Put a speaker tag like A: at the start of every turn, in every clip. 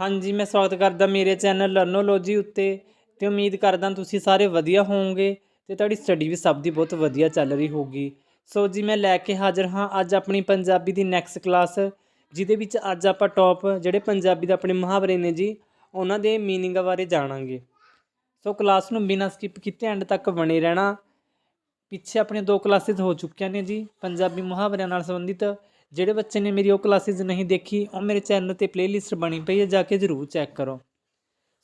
A: ਹਾਂਜੀ, ਮੈਂ ਸਵਾਗਤ ਕਰਦਾ ਮੇਰੇ ਚੈਨਲ ਲਰਨੋਲੋਜੀ ਉੱਤੇ ਤੇ ਉਮੀਦ ਕਰਦਾ ਤੁਸੀਂ ਸਾਰੇ ਵਧੀਆ ਹੋਵੋਗੇ ਤੇ ਤੁਹਾਡੀ ਸਟੱਡੀ ਵੀ ਸਭ ਦੀ ਬਹੁਤ ਵਧੀਆ ਚੱਲ ਰਹੀ ਹੋਊਗੀ। ਸੋ ਜੀ, ਮੈਂ ਲੈ ਕੇ ਹਾਜ਼ਰ ਹਾਂ ਅੱਜ ਆਪਣੀ ਪੰਜਾਬੀ ਦੀ ਨੈਕਸਟ ਕਲਾਸ ਜਿਹਦੇ ਵਿੱਚ ਅੱਜ ਆਪਾਂ ਟੌਪ ਜਿਹੜੇ ਪੰਜਾਬੀ ਦੇ ਆਪਣੇ ਮੁਹਾਵਰੇ ਨੇ ਜੀ, ਉਹਨਾਂ ਦੇ ਮੀਨਿੰਗ ਬਾਰੇ ਜਾਣਾਂਗੇ। ਸੋ ਕਲਾਸ ਨੂੰ ਬਿਨਾਂ ਸਕਿਪ ਕੀਤੇ ਐਂਡ ਤੱਕ ਬਣੇ ਰਹਿਣਾ। ਪਿੱਛੇ ਆਪਣੇ ਦੋ ਕਲਾਸਿਸ ਹੋ ਚੁੱਕੀਆਂ ਨੇ ਜੀ, ਪੰਜਾਬੀ ਮੁਹਾਵਰਿਆਂ ਨਾਲ ਸੰਬੰਧਿਤ। ਜਿਹੜੇ ਬੱਚੇ ਨੇ ਮੇਰੀ ਉਹ ਕਲਾਸਿਸ ਨਹੀਂ ਦੇਖੀ, ਉਹ ਮੇਰੇ ਚੈਨਲ ਤੇ ਪਲੇਲਿਸਟ ਬਣੀ ਪਈ ਹੈ, ਜਾ ਕੇ ਜ਼ਰੂਰ ਚੈੱਕ ਕਰੋ।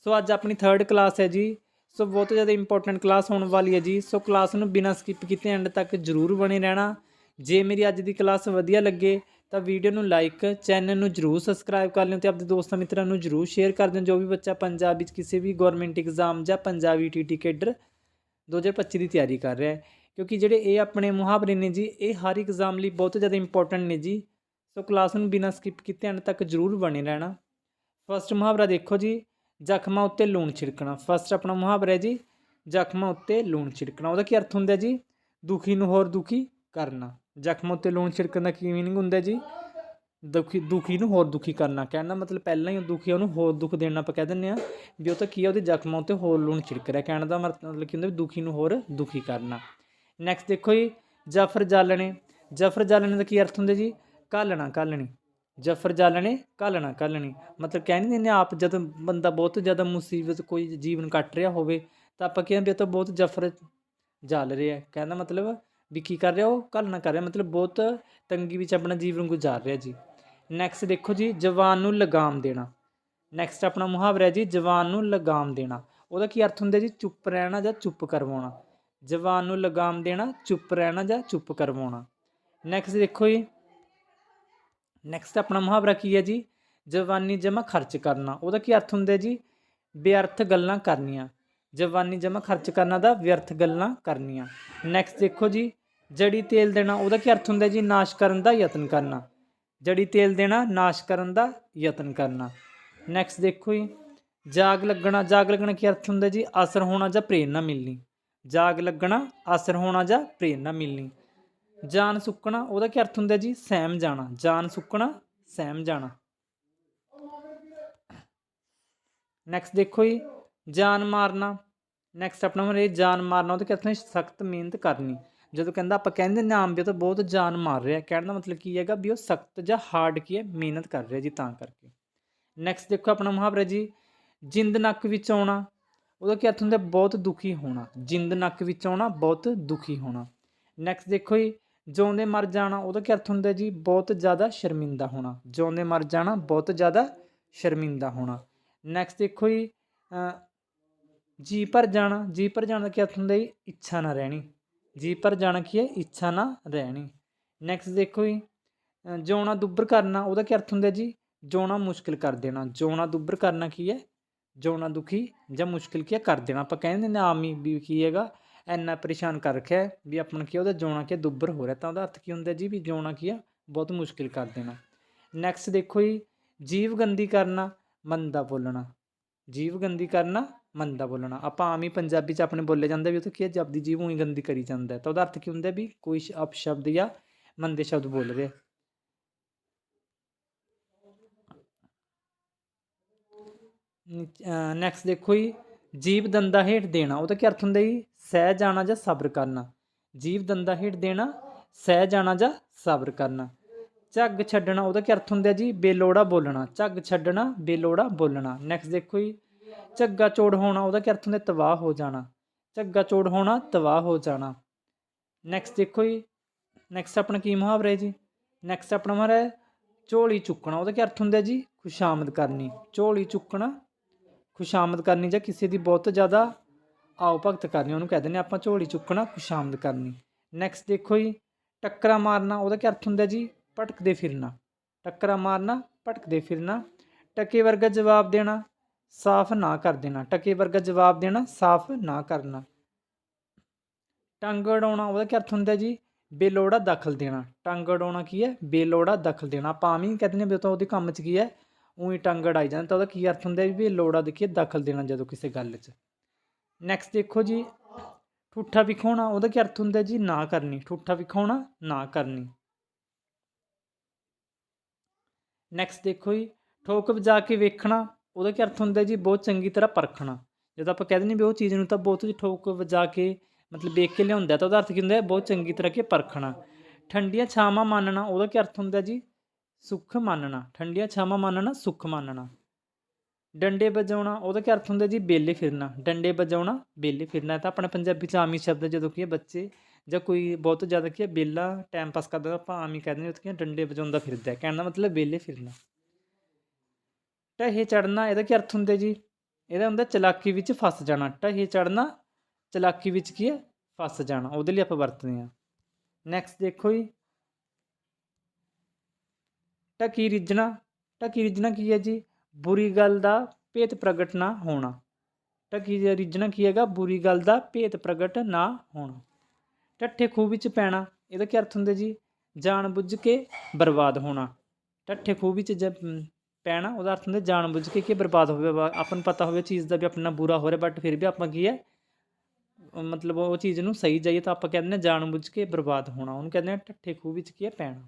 A: ਸੋ ਅੱਜ ਆਪਣੀ ਥਰਡ ਕਲਾਸ ਹੈ ਜੀ। ਸੋ ਬਹੁਤ ਜ਼ਿਆਦਾ ਇੰਪੋਰਟੈਂਟ ਕਲਾਸ ਹੋਣ ਵਾਲੀ ਹੈ ਜੀ। ਸੋ ਕਲਾਸ ਨੂੰ ਬਿਨਾਂ ਸਕਿਪ ਕੀਤੇ ਐਂਡ ਤੱਕ ਜ਼ਰੂਰ ਬਣੇ ਰਹਿਣਾ। ਜੇ ਮੇਰੀ ਅੱਜ ਦੀ ਕਲਾਸ ਵਧੀਆ ਲੱਗੇ, ਤਾਂ ਵੀਡੀਓ ਨੂੰ ਲਾਈਕ ਚੈਨਲ ਨੂੰ ਜ਼ਰੂਰ ਸਬਸਕ੍ਰਾਈਬ ਕਰ ਲਿਓ ਤੇ ਆਪਣੇ ਦੋਸਤਾਂ ਮਿੱਤਰਾਂ ਨੂੰ ਜ਼ਰੂਰ ਸ਼ੇਅਰ ਕਰ ਦਿਓ। ਜੋ ਵੀ ਬੱਚਾ ਪੰਜਾਬ ਵਿੱਚ ਕਿਸੇ ਵੀ ਗਵਰਨਮੈਂਟ ਐਗਜ਼ਾਮ ਜਾਂ ਪੰਜਾਬੀ ਟੀਟੀ ਕੇਡਰ 2025 ਦੀ ਤਿਆਰੀ ਕਰ ਰਿਹਾ ਹੈ। ਕਿਉਂਕਿ ਜਿਹੜੇ ਇਹ ਆਪਣੇ ਮੁਹਾਵਰੇ ਨੇ ਜੀ, ਇਹ ਹਰ ਐਗਜ਼ਾਮ ਲਈ ਬਹੁਤ ਜ਼ਿਆਦਾ ਇੰਪੋਰਟੈਂਟ ਨੇ ਜੀ। ਸੋ ਕਲਾਸ ਨੂੰ ਬਿਨਾਂ ਸਕਿਪ ਕੀਤੇ ਅੰਤ ਤੱਕ ਜ਼ਰੂਰ ਬਣੇ ਰਹਿਣਾ। ਫਸਟ ਮੁਹਾਵਰਾ ਦੇਖੋ ਜੀ, ਜ਼ਖਮਾਂ ਉੱਤੇ ਲੂਣ ਛਿੜਕਣਾ। ਫਸਟ ਆਪਣਾ ਮੁਹਾਵਰਾ ਹੈ ਜੀ, ਜ਼ਖਮਾਂ ਉੱਤੇ ਲੂਣ ਛਿੜਕਣਾ। ਉਹਦਾ ਕੀ ਅਰਥ ਹੁੰਦਾ ਜੀ? ਦੁਖੀ ਨੂੰ ਹੋਰ ਦੁਖੀ ਕਰਨਾ। ਜ਼ਖਮਾਂ ਉੱਤੇ ਲੂਣ ਛਿੜਕਣ ਦਾ ਕੀ ਮੀਨਿੰਗ ਹੁੰਦਾ ਜੀ? ਦੁਖੀ ਦੁਖੀ ਨੂੰ ਹੋਰ ਦੁਖੀ ਕਰਨਾ। ਕਹਿਣ ਦਾ ਮਤਲਬ ਪਹਿਲਾਂ ਹੀ ਦੁਖੀ ਉਹਨੂੰ ਹੋਰ ਦੁੱਖ ਦੇਣਾ ਆਪਾਂ ਕਹਿ ਦਿੰਦੇ ਆ ਵੀ ਉਹ ਤਾਂ ਕੀ ਆ, ਉਹਦੇ ਜ਼ਖਮਾਂ ਉੱਤੇ ਹੋਰ ਲੂਣ ਛਿੜਕ ਰਿਹਾ। ਕਹਿਣ ਦਾ ਮਤਲਬ ਕੀ ਹੁੰਦਾ ਵੀ ਦੁਖੀ ਨੂੰ ਹੋਰ ਦੁਖੀ ਕਰਨਾ। ਨੈਕਸਟ ਦੇਖੋ ਜੀ ਜਫਰ ਜਾਲਣੇ ਜਫਰ ਜਾਲਣੇ ਦਾ ਕੀ ਅਰਥ ਹੁੰਦਾ ਜੀ? ਘਾਲਣਾ, ਘਾਲਣੀ। ਜਫਰ ਜਾਲਣੇ ਘਾਲਣਾ, ਘਾਲਣੀ। ਮਤਲਬ ਕਹਿ ਨਹੀਂ ਦਿੰਦੇ ਆਪ, ਜਦੋਂ ਬੰਦਾ ਬਹੁਤ ਜ਼ਿਆਦਾ ਮੁਸੀਬਤ ਕੋਈ ਜੀਵਨ ਕੱਟ ਰਿਹਾ ਹੋਵੇ, ਤਾਂ ਆਪਾਂ ਕਹਿੰਦੇ ਵੀ ਇਹ ਤਾਂ ਬਹੁਤ ਜਫਰ ਜਾਲ ਰਿਹਾ ਕਹਿੰਦਾ ਮਤਲਬ ਵੀ ਕੀ ਕਰ ਰਿਹਾ ਉਹ? ਘਾਲਣਾ ਕਰ ਰਿਹਾ। ਮਤਲਬ ਬਹੁਤ ਤੰਗੀ ਵਿੱਚ ਆਪਣਾ ਜੀਵਨ ਗੁਜ਼ਾਰ ਰਿਹਾ ਜੀ। ਨੈਕਸਟ ਦੇਖੋ ਜੀ, ਜਵਾਨ ਨੂੰ ਲਗਾਮ ਦੇਣਾ। ਨੈਕਸਟ ਆਪਣਾ ਮੁਹਾਵਰਾ ਜੀ, ਜਵਾਨ ਨੂੰ ਲਗਾਮ ਦੇਣਾ। ਉਹਦਾ ਕੀ ਅਰਥ ਹੁੰਦਾ ਜੀ? ਚੁੱਪ ਰਹਿਣਾ ਜਾਂ ਚੁੱਪ ਕਰਵਾਉਣਾ। ਜਵਾਨ ਨੂੰ ਲਗਾਮ ਦੇਣਾ, ਚੁੱਪ ਰਹਿਣਾ ਜਾਂ ਚੁੱਪ ਕਰਵਾਉਣਾ। ਨੈਕਸਟ ਦੇਖੋ ਜੀ। ਨੈਕਸਟ ਆਪਣਾ ਮੁਹਾਵਰਾ ਕੀ ਹੈ ਜੀ? ਜਵਾਨੀ ਜਮਾ ਖਰਚ ਕਰਨਾ। ਉਹਦਾ ਕੀ ਅਰਥ ਹੁੰਦਾ ਜੀ? ਬੇਅਰਥ ਗੱਲਾਂ ਕਰਨੀਆਂ। ਜਵਾਨੀ ਜਮਾ ਖਰਚ ਕਰਨਾ ਦਾ ਵਿਅਰਥ ਗੱਲਾਂ ਕਰਨੀਆਂ। ਨੈਕਸਟ ਦੇਖੋ ਜੀ। ਜੜੀ ਤੇਲ ਦੇਣਾ, ਉਹਦਾ ਕੀ ਅਰਥ ਹੁੰਦਾ ਜੀ? ਨਾਸ਼ ਕਰਨ ਦਾ ਯਤਨ ਕਰਨਾ। ਜੜੀ ਤੇਲ ਦੇਣਾ, ਨਾਸ਼ ਕਰਨ ਦਾ ਯਤਨ ਕਰਨਾ। ਨੈਕਸਟ ਦੇਖੋ ਜੀ। ਜਾਗ ਲੱਗਣਾ ਜਾਗ ਲੱਗਣਾ ਕੀ ਅਰਥ ਹੁੰਦਾ ਜੀ? ਅਸਰ ਹੋਣਾ ਜਾਂ ਪ੍ਰੇਰਨਾ ਮਿਲਣੀ। ਜਾਗ ਲੱਗਣਾ ਅਸਰ ਹੋਣਾ ਜਾਂ ਪ੍ਰੇਰਨਾ ਮਿਲਣੀ। ਜਾਨ ਸੁੱਕਣਾ, ਉਹਦਾ ਕੀ ਅਰਥ ਹੁੰਦਾ ਜੀ? ਸਹਿਮ ਜਾਣਾ। ਜਾਨ ਸੁੱਕਣਾ, ਸਹਿਮ ਜਾਣਾ। ਨੈਕਸਟ ਦੇਖੋ ਜੀ, ਜਾਨ ਮਾਰਨਾ। ਨੈਕਸਟ ਆਪਣਾ ਮਰੇ ਜਾਨ ਮਾਰਨਾ, ਉਹਦਾ ਕੀ ਅਰਥ ਸਖਤ ਮਿਹਨਤ ਕਰਨੀ। ਜਦੋਂ ਕਹਿੰਦਾ ਆਪਾਂ ਕਹਿੰਦੇ ਨੇ ਆਮ ਵੀ ਉਹ ਤਾਂ ਬਹੁਤ ਜਾਨ ਮਾਰ ਰਿਹਾ। ਕਹਿਣ ਦਾ ਮਤਲਬ ਕੀ ਹੈਗਾ ਵੀ ਉਹ ਸਖਤ ਜਾਂ ਹਾਰਡ ਕੀ ਹੈ, ਮਿਹਨਤ ਕਰ ਰਿਹਾ ਜੀ ਤਾਂ ਕਰਕੇ। ਨੈਕਸਟ ਦੇਖੋ ਆਪਣਾ ਮੁਹਾਵਰਾ ਜੀ, ਜਿੰਦ ਨੱਕ ਵਿੱਚ ਆਉਣਾ। ਉਹਦਾ ਕੀ ਅਰਥ ਹੁੰਦਾ ਬਹੁਤ ਦੁਖੀ ਹੋਣਾ। ਜਿੰਦ ਨੱਕ ਵਿੱਚ ਆਉਣਾ, ਬਹੁਤ ਦੁਖੀ ਹੋਣਾ। ਨੈਕਸਟ ਦੇਖੋ ਜੀ, ਜਿਉਂਦੇ ਮਰ ਜਾਣਾ, ਉਹਦਾ ਕੀ ਅਰਥ ਹੁੰਦਾ ਜੀ? ਬਹੁਤ ਜ਼ਿਆਦਾ ਸ਼ਰਮਿੰਦਾ ਹੋਣਾ। ਜਿਉਂਦੇ ਮਰ ਜਾਣਾ, ਬਹੁਤ ਜ਼ਿਆਦਾ ਸ਼ਰਮਿੰਦਾ ਹੋਣਾ। ਨੈਕਸਟ ਦੇਖੋ ਜੀ ਜੀ ਭਰ ਜਾਣਾ, ਜੀ ਭਰ ਜਾਣ ਦਾ ਕੀ ਅਰਥ ਹੁੰਦਾ ਜੀ? ਇੱਛਾ ਨਾ ਰਹਿਣੀ। ਜੀ ਭਰ ਜਾਣਾ ਕੀ ਹੈ? ਇੱਛਾ ਨਾ ਰਹਿਣੀ। ਨੈਕਸਟ ਦੇਖੋ ਜੀ ਜਿਉਣਾ ਦੁੱਬਰ ਕਰਨਾ, ਉਹਦਾ ਕੀ ਅਰਥ ਹੁੰਦਾ ਜੀ? ਜਿਉਣਾ ਮੁਸ਼ਕਿਲ ਕਰ ਦੇਣਾ। ਜਿਉਣਾ ਦੁੱਬਰ ਕਰਨਾ ਕੀ ਹੈ? ਜਿਉਣਾ ਦੁਖੀ ਜਾਂ ਮੁਸ਼ਕਿਲ ਕੀ ਹੈ ਕਰ ਦੇਣਾ। ਆਪਾਂ ਕਹਿੰਦੇ ਨੇ ਆਮ ਹੀ ਵੀ ਕੀ ਹੈਗਾ ਇੰਨਾ ਪਰੇਸ਼ਾਨ ਕਰ ਰੱਖਿਆ ਵੀ ਆਪਣਾ ਕੀ ਉਹਦਾ ਜਿਉਣਾ ਕੀ ਹੈ, ਦੁੱਬਰ ਹੋ ਰਿਹਾ। ਤਾਂ ਉਹਦਾ ਅਰਥ ਕੀ ਹੁੰਦਾ ਜੀ ਵੀ ਜਿਉਣਾ ਕੀ ਹੈ ਬਹੁਤ ਮੁਸ਼ਕਿਲ ਕਰ ਦੇਣਾ। ਨੈਕਸਟ ਦੇਖੋ ਜੀ ਜੀਵ ਗੰਦੀ ਕਰਨਾ ਮੰਦਾ ਬੋਲਣਾ। ਜੀਵ ਗੰਦੀ ਕਰਨਾ ਮੰਦਾ ਬੋਲਣਾ। ਆਪਾਂ ਆਮ ਹੀ ਪੰਜਾਬੀ ਚ ਆਪਣੇ ਬੋਲੇ ਜਾਂਦੇ ਵੀ ਉਹ ਤਾਂ ਕੀ ਹੈ ਜਬ ਜੀਵ ਉਹੀ ਗੰਦੀ ਕਰੀ ਜਾਂਦਾ ਤਾਂ ਉਹਦਾ ਅਰਥ ਕੀ ਹੁੰਦਾ ਵੀ ਕੋਈ ਅਪਸ਼ਬਦ ਜਾਂ ਮੰਦੇ ਸ਼ਬਦ ਬੋਲ ਰਿਹਾ ਨੈਕਸਟ ਦੇਖੋ ਜੀ, ਜੀਵ ਦੰਦਾ ਹੇਠ ਦੇਣਾ ਉਹਦਾ ਕੀ ਅਰਥ ਹੁੰਦਾ ਜੀ? ਸਹਿ ਜਾਣਾ ਜਾਂ ਸਬਰ ਕਰਨਾ। ਜੀਵ ਦੰਦਾ ਹੇਠ ਦੇਣਾ, ਸਹਿ ਜਾਣਾ ਜਾਂ ਸਬਰ ਕਰਨਾ। ਝੱਗ ਛੱਡਣਾ, ਉਹਦਾ ਕੀ ਅਰਥ ਹੁੰਦਾ ਜੀ? ਬੇਲੋੜਾ ਬੋਲਣਾ, ਝੱਗ ਛੱਡਣਾ, ਬੇਲੋੜਾ ਬੋਲਣਾ। ਨੈਕਸਟ ਦੇਖੋ ਜੀ, ਝੱਗਾ ਚੋੜ ਹੋਣਾ, ਉਹਦਾ ਕੀ ਅਰਥ ਹੁੰਦਾ? ਤਬਾਹ ਹੋ ਜਾਣਾ। ਝੱਗਾ ਚੋੜ ਹੋਣਾ, ਤਬਾਹ ਹੋ ਜਾਣਾ। ਨੈਕਸਟ ਦੇਖੋ ਜੀ ਨੈਕਸਟ ਆਪਣਾ ਕੀ ਮੁਹਾਵਰਾ ਹੈ ਜੀ? ਨੈਕਸਟ ਆਪਣਾ ਮੁਹਾਵਰਾ ਹੈ, ਝੋਲੀ ਚੁੱਕਣਾ, ਉਹਦਾ ਕੀ ਅਰਥ ਹੁੰਦਾ ਜੀ? ਖੁਸ਼ਾਮਦ ਕਰਨੀ। ਝੋਲੀ ਚੁੱਕਣਾ ਖੁਸ਼ਾਮਦ ਕਰਨੀ ਜਾਂ ਕਿਸੇ ਦੀ ਬਹੁਤ ਜ਼ਿਆਦਾ ਆਓ ਭਗਤ ਕਰਨੀ, ਉਹਨੂੰ ਕਹਿੰਦੇ ਨੇ ਆਪਾਂ ਝੋਲੀ ਚੁੱਕਣਾ, ਖੁਸ਼ਾਮਦ ਕਰਨੀ। ਨੈਕਸਟ ਦੇਖੋ ਜੀ, ਟੱਕਰਾ ਮਾਰਨਾ, ਉਹਦਾ ਕੀ ਅਰਥ ਹੁੰਦਾ ਜੀ? ਭਟਕਦੇ ਫਿਰਨਾ। ਟੱਕਰਾ ਮਾਰਨਾ, ਭਟਕਦੇ ਫਿਰਨਾ। ਟਕੇ ਵਰਗਾ ਜਵਾਬ ਦੇਣਾ, ਸਾਫ਼ ਨਾ ਕਰ ਦੇਣਾ। ਟਕੇ ਵਰਗਾ ਜਵਾਬ ਦੇਣਾ, ਸਾਫ਼ ਨਾ ਕਰਨਾ। ਟੰਗ ਅੜਾਉਣਾ ਉਹਦਾ ਕੀ ਅਰਥ ਹੁੰਦਾ ਜੀ? ਬੇਲੋੜਾ ਦਖਲ ਦੇਣਾ। ਟੰਗ ਅੜਾਉਣਾ ਕੀ ਹੈ? ਬੇਲੋੜਾ ਦਖਲ ਦੇਣਾ। ਆਪਾਂ ਆਮ ਹੀ ਕਹਿੰਦੇ ਨੇ ਵੀ ਉਹ ਤਾਂ ਉਹਦੇ ਕੰਮ 'ਚ ਕੀ ਹੈ? ਉਹੀ ਟੰਗ ਅੜਾਈ ਜਾਂਦਾ ਤਾਂ ਉਹਦਾ ਕੀ ਅਰਥ ਹੁੰਦਾ ਵੀ ਲੋੜਾ ਦੇਖੀਏ ਦਖਲ ਦੇਣਾ ਜਦੋਂ ਕਿਸੇ ਗੱਲ 'ਚ। ਨੈਕਸਟ ਦੇਖੋ ਜੀ, ਠੂਠਾ ਵਿਖਾਉਣਾ, ਉਹਦਾ ਕੀ ਅਰਥ ਹੁੰਦਾ ਜੀ? ਨਾ ਕਰਨੀ। ਠੂਠਾ ਵਿਖਾਉਣਾ, ਨਾ ਕਰਨੀ। ਨੈਕਸਟ ਦੇਖੋ ਜੀ, ਠੋਕ ਵਜਾ ਕੇ ਵੇਖਣਾ, ਉਹਦਾ ਕੀ ਅਰਥ ਹੁੰਦਾ ਜੀ? ਬਹੁਤ ਚੰਗੀ ਤਰ੍ਹਾਂ ਪਰਖਣਾ। ਜਦੋਂ ਆਪਾਂ ਕਹਿ ਦਿੰਦੇ ਵੀ ਉਹ ਚੀਜ਼ ਨੂੰ ਤਾਂ ਬਹੁਤ ਹੀ ਠੋਕ ਵਜਾ ਕੇ, ਮਤਲਬ ਵੇਖ ਕੇ ਲਿਆਉਂਦਾ ਤਾਂ ਉਹਦਾ ਅਰਥ ਕੀ ਹੁੰਦਾ? ਬਹੁਤ ਚੰਗੀ ਤਰ੍ਹਾਂ ਕਿ ਪਰਖਣਾ। ਠੰਡੀਆਂ ਛਾਵਾਂ ਮੰਨਣਾ, ਉਹਦਾ ਕੀ ਅਰਥ ਹੁੰਦਾ ਜੀ? ਸੁੱਖ ਮੰਨਣਾ, ਠੰਡੀਆਂ ਛਾਵਾਂ ਮੰਨਣਾ, ਸੁੱਖ ਮੰਨਣਾ। ਡੰਡੇ ਵਜਾਉਣਾ, ਉਹਦਾ ਕੀ ਅਰਥ ਹੁੰਦਾ ਜੀ? ਬੇਲੇ ਫਿਰਨਾ। ਡੰਡੇ ਵਜਾਉਣਾ ਬੇਲੇ ਫਿਰਨਾ। ਤਾਂ ਆਪਣੇ ਪੰਜਾਬੀ ਚ ਆਮ ਹੀ ਸ਼ਬਦ ਹੈ, ਜਦੋਂ ਕੀ ਹੈ ਬੱਚੇ ਜਾਂ ਕੋਈ ਬਹੁਤ ਜ਼ਿਆਦਾ ਕੀ ਹੈ ਬੇਲਾ ਟਾਈਮ ਪਾਸ ਕਰਦਾ ਆਪਾਂ ਆਮ ਹੀ ਕਹਿੰਦੇ ਨੇ ਉੱਥੇ ਡੰਡੇ ਵਜਾਉਂਦਾ ਫਿਰਦਾ ਕਹਿਣ ਦਾ ਮਤਲਬ ਬੇਲੇ ਫਿਰਨਾ। ਢਹੇ ਚੜਨਾ ਇਹਦਾ ਕੀ ਅਰਥ ਹੁੰਦਾ ਜੀ? ਇਹਦਾ ਹੁੰਦਾ ਚਲਾਕੀ ਵਿੱਚ ਫਸ ਜਾਣਾ। ਢਹੇ ਚੜਨਾ ਚਲਾਕੀ ਵਿੱਚ ਕੀ ਹੈ? ਫਸ ਜਾਣਾ। ਉਹਦੇ ਲਈ ਆਪਾਂ ਵਰਤਦੇ ਹਾਂ। ਨੈਕਸਟ ਦੇਖੋ ਜੀ। ਟਕੀ ਰਿੱਝਣਾ ਟਕੀ ਰਿੱਝਣਾ ਕੀ ਹੈ ਜੀ? ਬੁਰੀ ਗੱਲ ਦਾ ਭੇਤ ਪ੍ਰਗਟ ਨਾ ਹੋਣਾ। ਟਕੀ ਦਾ ਰਿੱਝਣਾ ਕੀ ਹੈਗਾ? ਬੁਰੀ ਗੱਲ ਦਾ ਭੇਤ ਪ੍ਰਗਟ ਨਾ ਹੋਣਾ। ਟੱਠੇ ਖੂਹ ਵਿੱਚ ਪੈਣਾ, ਇਹਦਾ ਕੀ ਅਰਥ ਹੁੰਦਾ ਜੀ? ਜਾਣ ਬੁੱਝ ਕੇ ਬਰਬਾਦ ਹੋਣਾ। ਟੱਠੇ ਖੂਹ ਵਿੱਚ ਜ ਪੈਣਾ, ਉਹਦਾ ਅਰਥ ਹੁੰਦਾ ਜਾਣ ਬੁੱਝ ਕੇ ਕੀ ਬਰਬਾਦ ਹੋਵੇ। ਆਪਾਂ ਨੂੰ ਪਤਾ ਹੋਵੇ ਚੀਜ਼ ਦਾ ਵੀ ਆਪਣਾ ਬੁਰਾ ਹੋ ਰਿਹਾ ਬਟ ਫਿਰ ਵੀ ਆਪਾਂ ਕੀ ਹੈ? ਮਤਲਬ ਉਹ ਚੀਜ਼ ਨੂੰ ਸਹੀ ਜਾਈਏ ਤਾਂ ਆਪਾਂ ਕਹਿੰਦੇ ਨੇ ਜਾਣ ਬੁੱਝ ਕੇ ਬਰਬਾਦ ਹੋਣਾ। ਉਹਨੂੰ ਕਹਿੰਦੇ ਨੇ ਟੱਠੇ ਖੂਹ ਵਿੱਚ ਕੀ ਹੈ? ਪੈਣਾ।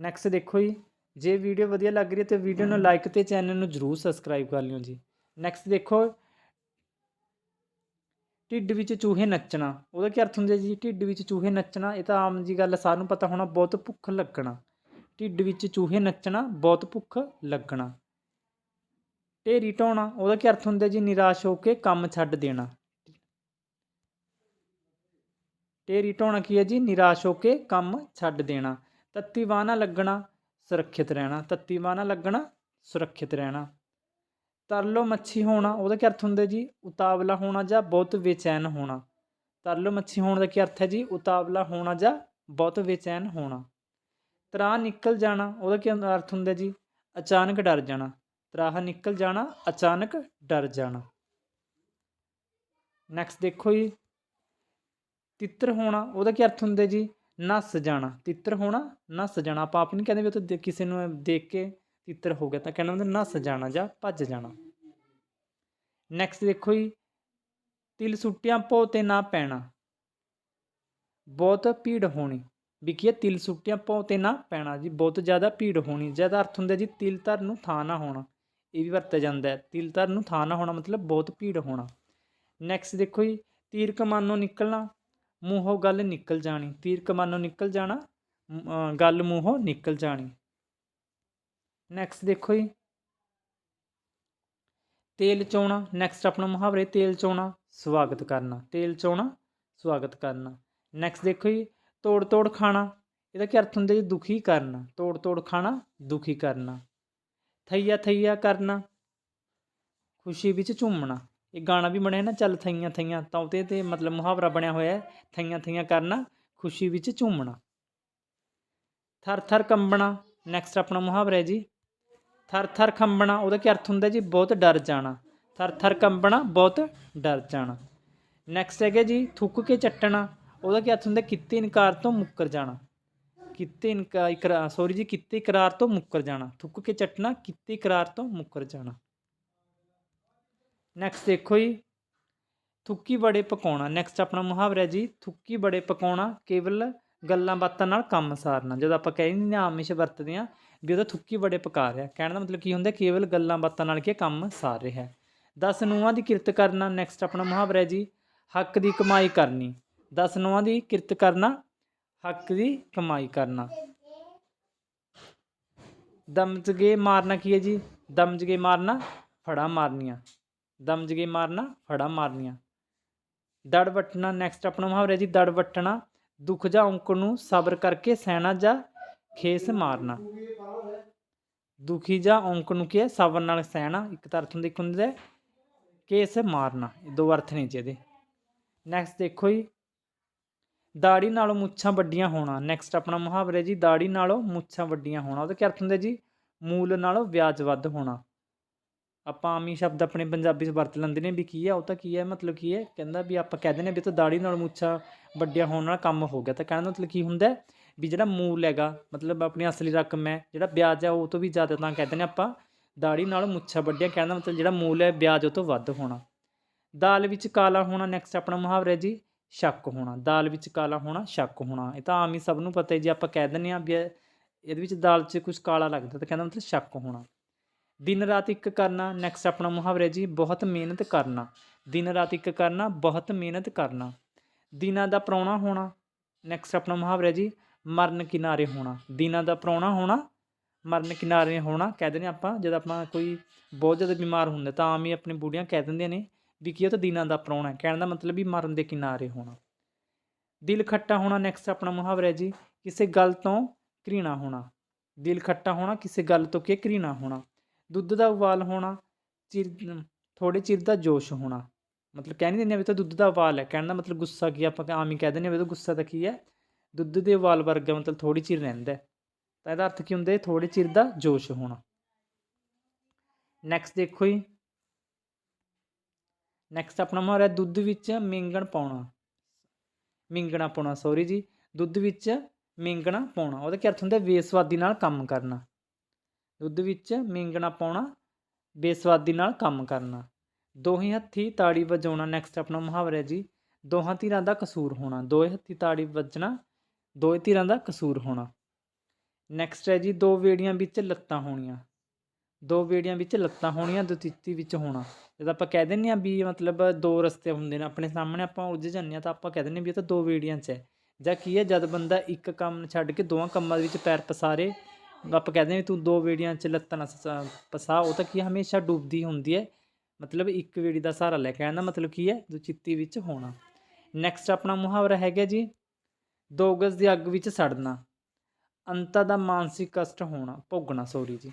A: ਨੈਕਸਟ ਦੇਖੋ ਜੀ। ਜੇ ਵੀਡੀਓ ਵਧੀਆ ਲੱਗ ਰਹੀ ਹੈ ਤਾਂ ਵੀਡੀਓ ਨੂੰ ਲਾਈਕ ਤੇ ਚੈਨਲ ਨੂੰ ਜਰੂਰ ਸਬਸਕ੍ਰਾਈਬ ਕਰ ਲਿਓ ਜੀ। ਨੈਕਸਟ ਦੇਖੋ। ਢਿੱਡ ਵਿੱਚ ਚੂਹੇ ਨੱਚਣਾ। ਉਹਦਾ ਕੀ ਅਰਥ ਹੁੰਦਾ ਜੀ? ਢਿੱਡ ਵਿੱਚ ਚੂਹੇ ਨੱਚਣਾ, ਇਹ ਤਾਂ ਆਮ ਜੀ ਗੱਲ ਸਾਰਿਆਂ ਨੂੰ ਪਤਾ ਹੋਣਾ, ਬਹੁਤ ਭੁੱਖ ਲੱਗਣਾ। ਢਿੱਡ ਵਿੱਚ ਚੂਹੇ ਨੱਚਣਾ, ਬਹੁਤ ਭੁੱਖ ਲੱਗਣਾ। ਢੇਰੀ ਢਾਉਣਾ ਉਹਦਾ ਕੀ ਅਰਥ ਹੁੰਦਾ ਜੀ? ਨਿਰਾਸ਼ ਹੋ ਕੇ ਕੰਮ ਛੱਡ ਦੇਣਾ। ਢੇਰੀ ਢਾਉਣਾ ਕੀ ਹੈ ਜੀ? ਨਿਰਾਸ਼ ਹੋ ਕੇ ਕੰਮ ਛੱਡ ਦੇਣਾ। ਤੱਤੀ ਵਾਹ ਨਾ ਲੱਗਣਾ, ਸੁਰੱਖਿਅਤ ਰਹਿਣਾ। ਤੱਤੀ ਵਾਹ ਨਾ ਲੱਗਣਾ, ਸੁਰੱਖਿਅਤ ਰਹਿਣਾ। ਤਰਲੋ ਮੱਛੀ ਹੋਣਾ, ਉਹਦਾ ਕੀ ਅਰਥ ਹੁੰਦਾ ਜੀ? ਉਤਾਵਲਾ ਹੋਣਾ ਜਾਂ ਬਹੁਤ ਬੇਚੈਨ ਹੋਣਾ। ਤਰਲੋ ਮੱਛੀ ਹੋਣ ਦਾ ਕੀ ਅਰਥ ਹੈ ਜੀ? ਉਤਾਵਲਾ ਹੋਣਾ ਜਾਂ ਬਹੁਤ ਬੇਚੈਨ ਹੋਣਾ। ਤਰਾਹ ਨਿਕਲ ਜਾਣਾ, ਉਹਦਾ ਕੀ ਅਰਥ ਹੁੰਦਾ ਜੀ? ਅਚਾਨਕ ਡਰ ਜਾਣਾ। ਤਰਾਹ ਨਿਕਲ ਜਾਣਾ, ਅਚਾਨਕ ਡਰ ਜਾਣਾ। ਨੈਕਸਟ ਦੇਖੋ ਜੀ। ਤਿੱਤਰ ਹੋਣਾ, ਉਹਦਾ ਕੀ ਅਰਥ ਹੁੰਦਾ ਜੀ? ਨੱਸ ਜਾਣਾ, ਤਿੱਤਰ ਹੋਣਾ, ਨੱਸ ਜਾਣਾ। ਆਪਾਂ ਆਪ ਨਹੀਂ ਕਹਿੰਦੇ ਵੀ ਉਹ ਕਿਸੇ ਨੂੰ ਦੇਖ ਕੇ ਤਿੱਤਰ ਹੋ ਗਿਆ, ਤਾਂ ਕਹਿੰਦਾ ਹੁੰਦਾ ਨੱਸ ਜਾਣਾ ਜਾਂ ਭੱਜ ਜਾਣਾ। ਨੈਕਸਟ ਦੇਖੋ ਜੀ, ਤਿਲ ਸੁੱਟਿਆਂ ਭੋ ਤੇ ਨਾ ਪੈਣਾ। ਬਹੁਤ ਭੀੜ ਹੋਣੀ। ਵੀ ਕੀ ਤਿਲ ਸੁੱਟਿਆਂ ਭੋ ਤੇ ਨਾ ਪੈਣਾ ਜੀ, ਬਹੁਤ ਜ਼ਿਆਦਾ ਭੀੜ ਹੋਣੀ। ਜਿਹਦਾ ਅਰਥ ਹੁੰਦਾ ਜੀ, ਤਿਲ ਧਰ ਨੂੰ ਥਾਂ ਨਾ ਹੋਣਾ। ਇਹ ਵੀ ਵਰਤਿਆ ਜਾਂਦਾ ਹੈ। ਤਿਲ ਧਰ ਨੂੰ ਥਾਂ ਨਾ ਹੋਣਾ ਮਤਲਬ ਬਹੁਤ ਭੀੜ ਹੋਣਾ। ਨੈਕਸਟ ਦੇਖੋ ਜੀ, ਤੀਰ ਕਮਾਨੋਂ ਨਿਕਲਣਾ। ਮੂੰਹੋਂ ਗੱਲ ਨਿਕਲ ਜਾਣੀ ਤੀਰ ਕਮਾਨੋਂ ਨਿਕਲ ਜਾਣਾ ਗੱਲ ਮੂੰਹੋਂ ਨਿਕਲ ਜਾਣੀ। ਨੈਕਸਟ ਦੇਖੋ ਜੀ। ਤੇਲ ਚੋਣਾ ਨੈਕਸਟ ਆਪਣਾ ਮੁਹਾਵਰੇ ਤੇਲ ਚੋਣਾ, ਸਵਾਗਤ ਕਰਨਾ, ਤੇਲ ਚੋਣਾ, ਸਵਾਗਤ ਕਰਨਾ। ਨੈਕਸਟ ਦੇਖੋ ਜੀ ਤੋੜ ਤੋੜ ਖਾਣਾ, ਇਹਦਾ ਕੀ ਅਰਥ ਹੁੰਦਾ ਜੀ? ਦੁਖੀ ਕਰਨਾ ਤੋੜ ਤੋੜ ਖਾਣਾ, ਦੁਖੀ ਕਰਨਾ। ਥਈਆ ਥਈਆ ਕਰਨਾ, ਖੁਸ਼ੀ ਵਿੱਚ ਝੂਮਣਾ। ਇਹ ਗਾਣਾ ਵੀ ਬਣਿਆ ਨਾ, ਚੱਲ ਥਈਆਂ ਥਈਆਂ, ਤਾਂ ਉਹਦੇ ਤੇ ਮਤਲਬ ਮੁਹਾਵਰਾ ਬਣਿਆ ਹੋਇਆ ਹੈ, ਥਈਆਂ ਥਈਆਂ ਕਰਨਾ, ਖੁਸ਼ੀ ਵਿੱਚ ਝੂਮਣਾ। ਥਰ ਥਰ ਕੰਬਣਾ ਨੈਕਸਟ ਆਪਣਾ ਮੁਹਾਵਰਾ ਹੈ ਜੀ। ਥਰ ਥਰ ਕੰਬਣਾ, ਉਹਦਾ ਕੀ ਅਰਥ ਹੁੰਦਾ ਜੀ? ਬਹੁਤ ਡਰ ਜਾਣਾ। ਥਰ ਥਰ ਕੰਬਣਾ, ਬਹੁਤ ਡਰ ਜਾਣਾ। ਨੈਕਸਟ ਹੈਗਾ ਜੀ, ਥੁੱਕ ਕੇ ਚੱਟਣਾ, ਉਹਦਾ ਕੀ ਅਰਥ ਹੁੰਦਾ? ਕਿੱਤੇ ਇਨਕਾਰ ਤੋਂ ਮੁੱਕਰ ਜਾਣਾ। ਕਿੱਤੇ ਇਨਕਾਰ ਇਕਰਾਰ ਸੌਰੀ ਜੀ, ਕਿੱਤੇ ਇਕਰਾਰ ਤੋਂ ਮੁੱਕਰ ਜਾਣਾ। ਥੁੱਕ ਕੇ ਚੱਟਣਾ, ਕਿੱਤੇ ਇਕਰਾਰ ਤੋਂ ਮੁੱਕਰ ਜਾਣਾ। ਨੈਕਸਟ ਦੇਖੋ ਜੀ। ਥੁੱਕੀ ਬੜੇ ਪਕਾਉਣਾ। ਨੈਕਸਟ ਆਪਣਾ ਮੁਹਾਵਰਾ ਜੀ। ਥੁੱਕੀ ਬੜੇ ਪਕਾਉਣਾ ਕੇਵਲ ਗੱਲਾਂ ਬਾਤਾਂ ਨਾਲ ਕੰਮ ਸਾਰਨਾ। ਜਦੋਂ ਆਪਾਂ ਕਹਿੰਦੇ ਨੇ ਆਮਿਸ਼ ਵਰਤਦੇ ਆ ਵੀ ਉਹਦਾ ਥੁੱਕੀ ਬੜੇ ਪਕਾ ਰਿਹਾ। ਕਹਿਣ ਦਾ ਮਤਲਬ ਕੀ ਹੁੰਦਾ, ਕੇਵਲ ਗੱਲਾਂ ਬਾਤਾਂ ਨਾਲ ਕੀ ਕੰਮ ਸਾਰ ਰਿਹਾ ਹੈ। 10 ਨੂੰਹਾਂ ਦੀ ਕਿਰਤ ਕਰਨਾ। ਨੈਕਸਟ ਆਪਣਾ ਮੁਹਾਵਰਾ ਜੀ। ਹੱਕ ਦੀ ਕਮਾਈ ਕਰਨੀ। 10 ਨੂੰਹਾਂ ਦੀ ਕਿਰਤ ਕਰਨਾ। ਹੱਕ ਦੀ ਕਮਾਈ ਕਰਨਾ। ਦਮਜਗੇ ਮਾਰਨਾ ਕੀ ਹੈ ਜੀ? ਦਮਜਗੇ ਮਾਰਨਾ, ਫੜਾ ਮਾਰਨੀਆਂ। ਦਮਜਗੇ ਮਾਰਨਾ, ਫੜਾ ਮਾਰਨੀਆਂ। ਦੜ ਵੱਟਣਾ ਨੈਕਸਟ ਆਪਣਾ ਮੁਹਾਵਰਾ ਹੈ ਜੀ, ਦੜ ਵੱਟਣਾ, ਦੁੱਖ ਜਾਂ ਔਂਕ ਨੂੰ ਸਬਰ ਕਰਕੇ ਸਹਿਣਾ ਜਾਂ ਖੇਸ ਮਾਰਨਾ। ਦੁਖੀ ਜਾਂ ਔਂਕ ਨੂੰ ਕੀ ਹੈ? ਸਬਰ ਨਾਲ ਸਹਿਣਾ, ਇੱਕ ਤਾਂ ਅਰਥ ਹੁੰਦਾ ਇੱਕ ਹੁੰਦਾ ਕੇਸ ਮਾਰਨਾ, ਇਹ ਦੋ ਅਰਥ ਨੇ ਜੀ ਇਹਦੇ। ਨੈਕਸਟ ਦੇਖੋ ਜੀ ਦਾੜੀ ਨਾਲੋਂ ਮੁੱਛਾਂ ਵੱਡੀਆਂ ਹੋਣਾ ਨੈਕਸਟ ਆਪਣਾ ਮੁਹਾਵਰਾ ਜੀ ਦਾੜੀ ਨਾਲੋਂ ਮੁੱਛਾਂ ਵੱਡੀਆਂ ਹੋਣਾ, ਉਹਦਾ ਕੀ ਅਰਥ ਹੁੰਦਾ ਜੀ? ਮੂਲ ਨਾਲੋਂ ਵਿਆਜ ਵੱਧ ਹੋਣਾ। ਆਪਾਂ ਆਮੀ ਸ਼ਬਦ ਆਪਣੇ ਪੰਜਾਬੀ 'ਚ ਵਰਤ ਲੈਂਦੇ ਨੇ ਵੀ ਕੀ ਹੈ ਉਹ ਤਾਂ ਕੀ ਹੈ ਮਤਲਬ ਕੀ ਹੈ ਕਹਿੰਦਾ ਵੀ ਆਪਾਂ ਕਹਿੰਦੇ ਨੇ ਵੀ ਤਾਂ ਦਾੜੀ ਨਾਲ ਮੁੱਛਾਂ ਵੱਡਿਆ ਹੋਣ ਨਾਲ ਕੰਮ ਹੋ ਗਿਆ, ਤਾਂ ਕਹਿਣ ਦਾ ਮਤਲਬ ਕੀ ਹੁੰਦਾ ਵੀ ਜਿਹੜਾ ਮੂਲ ਹੈਗਾ, ਮਤਲਬ ਆਪਣੀ ਅਸਲੀ ਰਕਮ ਹੈ, ਜਿਹੜਾ ਵਿਆਜ ਹੈ, ਉਹ ਤੋਂ ਵੀ ਜ਼ਿਆਦਾ ਤਾਂ ਕਹਿੰਦੇ ਨੇ ਆਪਾਂ ਦਾੜੀ ਨਾਲ ਮੁੱਛਾਂ ਵੱਡਿਆ, ਕਹਿਣ ਦਾ ਮਤਲਬ ਜਿਹੜਾ ਮੂਲ ਹੈ, ਵਿਆਜ ਉਹ ਤੋਂ ਵੱਧ ਹੋਣਾ। ਦਾਲ ਵਿੱਚ ਕਾਲਾ ਹੋਣਾ ਨੈਕਸਟ ਆਪਣਾ ਮੁਹਾਵਰਾ ਜੀ, ਸ਼ੱਕ ਹੋਣਾ। ਦਾਲ ਵਿੱਚ ਕਾਲਾ ਹੋਣਾ, ਸ਼ੱਕ ਹੋਣਾ। ਇਹ ਤਾਂ ਆਮ ਹੀ ਸਭ ਨੂੰ ਪਤਾ ਹੈ, ਜੇ ਆਪਾਂ ਕਹਿ ਦਿੰਦੇ ਆ ਵੀ ਇਹਦੇ ਵਿੱਚ ਦਾਲ 'ਚ ਕੁਝ ਕਾਲਾ ਲੱਗਦਾ, ਤਾਂ ਕਹਿੰਦਾ ਮਤਲਬ ਸ਼ੱਕ ਹੋਣਾ। ਦਿਨ ਰਾਤ ਇੱਕ ਕਰਨਾ ਨੈਕਸਟ ਆਪਣਾ ਮੁਹਾਵਰਾ ਜੀ, ਬਹੁਤ ਮਿਹਨਤ ਕਰਨਾ। ਦਿਨ ਰਾਤ ਇੱਕ ਕਰਨਾ, ਬਹੁਤ ਮਿਹਨਤ ਕਰਨਾ। ਦਿਨਾਂ ਦਾ ਪ੍ਰਾਹੁਣਾ ਹੋਣਾ ਨੈਕਸਟ ਆਪਣਾ ਮੁਹਾਵਰਾ ਹੈ ਜੀ, ਮਰਨ ਕਿਨਾਰੇ ਹੋਣਾ। ਦਿਨਾਂ ਦਾ ਪ੍ਰਾਹੁਣਾ ਹੋਣਾ, ਮਰਨ ਕਿਨਾਰੇ ਹੋਣਾ, ਕਹਿ ਦਿੰਦੇ ਆਪਾਂ, ਜਦ ਆਪਾਂ ਕੋਈ ਬਹੁਤ ਜ਼ਿਆਦਾ ਬਿਮਾਰ ਹੁੰਦਾ, ਤਾਂ ਆਮ ਹੀ ਆਪਣੇ ਬੁੜੀਆਂ ਕਹਿ ਦਿੰਦੀਆਂ ਨੇ ਵੀ ਕੀ ਉਹ ਤਾਂ ਦਿਨਾਂ ਦਾ ਪ੍ਰਾਹੁਣਾ ਕਹਿਣ ਦਾ ਮਤਲਬ ਵੀ ਮਰਨ ਦੇ ਕਿਨਾਰੇ ਹੋਣਾ। ਦਿਲ ਖੱਟਾ ਹੋਣਾ ਨੈਕਸਟ ਆਪਣਾ ਮੁਹਾਵਰਾ ਜੀ, ਕਿਸੇ ਗੱਲ ਤੋਂ ਘ੍ਰਿਣਾ ਹੋਣਾ। ਦਿਲ ਖੱਟਾ ਹੋਣਾ, ਕਿਸੇ ਗੱਲ ਤੋਂ ਕਿ ਘ੍ਰਿਣਾ ਹੋਣਾ। ਦੁੱਧ ਦਾ ਉਬਾਲ ਹੋਣਾ, ਚਿਰ ਥੋੜੇ ਚਿਰ ਦਾ ਜੋਸ਼ ਹੋਣਾ। ਮਤਲਬ ਕਹਿ ਨਹੀਂ ਦਿੰਦੇ ਵੀ ਤਾਂ ਦੁੱਧ ਦਾ ਉਬਾਲ ਹੈ। ਕਹਿਣ ਦਾ ਮਤਲਬ ਗੁੱਸਾ ਕੀ ਆਪਾਂ ਆਮ ਹੀ ਕਹਿ ਦਿੰਦੇ ਵੀ ਤਾਂ ਗੁੱਸਾ ਤਾਂ ਕੀ ਹੈ? ਦੁੱਧ ਦੇ ਉਬਾਲ ਵਰਗਾ ਮਤਲਬ ਥੋੜੀ ਚਿਰ ਰਹਿੰਦਾ ਤਾਂ ਇਹਦਾ ਅਰਥ ਕੀ ਹੁੰਦਾ? ਹੈ ਥੋੜੇ ਚਿਰ ਦਾ ਜੋਸ਼ ਹੋਣਾ। ਨੈਕਸਟ ਦੇਖੋ ਜੀ। ਨੈਕਸਟ ਆਪਣਾ ਮੁਹਾਵਰਾ ਹੈ ਦੁੱਧ ਵਿੱਚ ਮਿੰਗਣ ਪਾਉਣਾ। ਮਿੰਗਣਾ ਪਾਉਣਾ ਸੌਰੀ ਜੀ। ਦੁੱਧ ਵਿੱਚ ਮਿੰਗਣਾ ਪਾਉਣਾ। ਉਹਦਾ ਕੀ ਅਰਥ ਹੁੰਦਾ? ਬੇਸਵਾਦੀ ਨਾਲ ਕੰਮ ਕਰਨਾ। ਦੁੱਧ ਵਿੱਚ ਮੀਂਗਣਾ ਪਾਉਣਾ, ਬੇਸਵਾਦੀ ਨਾਲ ਕੰਮ ਕਰਨਾ। ਦੋਹੇ ਹੱਥੀ ਤਾੜੀ ਵਜਾਉਣਾ ਨੈਕਸਟ ਆਪਣਾ ਮੁਹਾਵਰਾ ਜੀ। ਦੋਹਾਂ ਧਿਰਾਂ ਦਾ ਕਸੂਰ ਹੋਣਾ। ਦੋਹੇ ਹੱਥੀ ਤਾੜੀ ਵੱਜਣਾ, ਦੋਹੇ ਧਿਰਾਂ ਦਾ ਕਸੂਰ ਹੋਣਾ। ਨੈਕਸਟ ਹੈ ਜੀ, ਦੋ ਵੇੜੀਆਂ ਵਿੱਚ ਲੱਤਾਂ ਹੋਣੀਆਂ। ਦੋ ਵੇੜੀਆਂ ਵਿੱਚ ਲੱਤਾਂ ਹੋਣੀਆਂ ਦੁਤੀਤੀ ਵਿੱਚ ਹੋਣਾ। ਜਦ ਆਪਾਂ ਕਹਿ ਦਿੰਦੇ ਹਾਂ ਵੀ ਮਤਲਬ ਦੋ ਰਸਤੇ ਹੁੰਦੇ ਨੇ ਆਪਣੇ ਸਾਹਮਣੇ, ਆਪਾਂ ਉਲਝ ਜਾਂਦੇ ਹਾਂ ਤਾਂ ਆਪਾਂ ਕਹਿ ਦਿੰਦੇ ਹਾਂ ਵੀ ਇਹ ਤਾਂ ਦੋ ਵੇੜੀਆਂ 'ਚ ਹੈ। ਜਾਂ ਕੀ ਹੈ, ਜਦ ਬੰਦਾ ਇੱਕ ਕੰਮ ਛੱਡ ਕੇ ਦੋਵਾਂ ਕੰਮਾਂ ਦੇ ਵਿੱਚ ਪੈਰ ਪਸਾਰੇ ਆਪਾਂ ਕਹਿੰਦੇ ਹਾਂ ਤੂੰ ਦੋ ਵੇੜੀਆਂ 'ਚ ਲੱਤਾਂ ਨਾ ਸ- ਪਸਾ ਉਹ ਤਾਂ ਕੀ ਹੈ, ਹਮੇਸ਼ਾ ਡੁੱਬਦੀ ਹੁੰਦੀ ਹੈ। ਮਤਲਬ ਇੱਕ ਵੇੜੀ ਦਾ ਸਹਾਰਾ ਲੈ ਕੇ ਆਉਣ ਦਾ ਮਤਲਬ ਕੀ ਹੈ? ਦੁਚਿੱਤੀ ਵਿੱਚ ਹੋਣਾ। ਨੈਕਸਟ ਆਪਣਾ ਮੁਹਾਵਰਾ ਹੈਗਾ ਜੀ ਦੋ ਗਜ਼ ਦੀ ਅੱਗ ਵਿੱਚ ਸੜਨਾ। ਅੰਤਾਂ ਦਾ ਮਾਨਸਿਕ ਕਸ਼ਟ ਹੋਣਾ ਭੋਗਣਾ ਸੌਰੀ ਜੀ।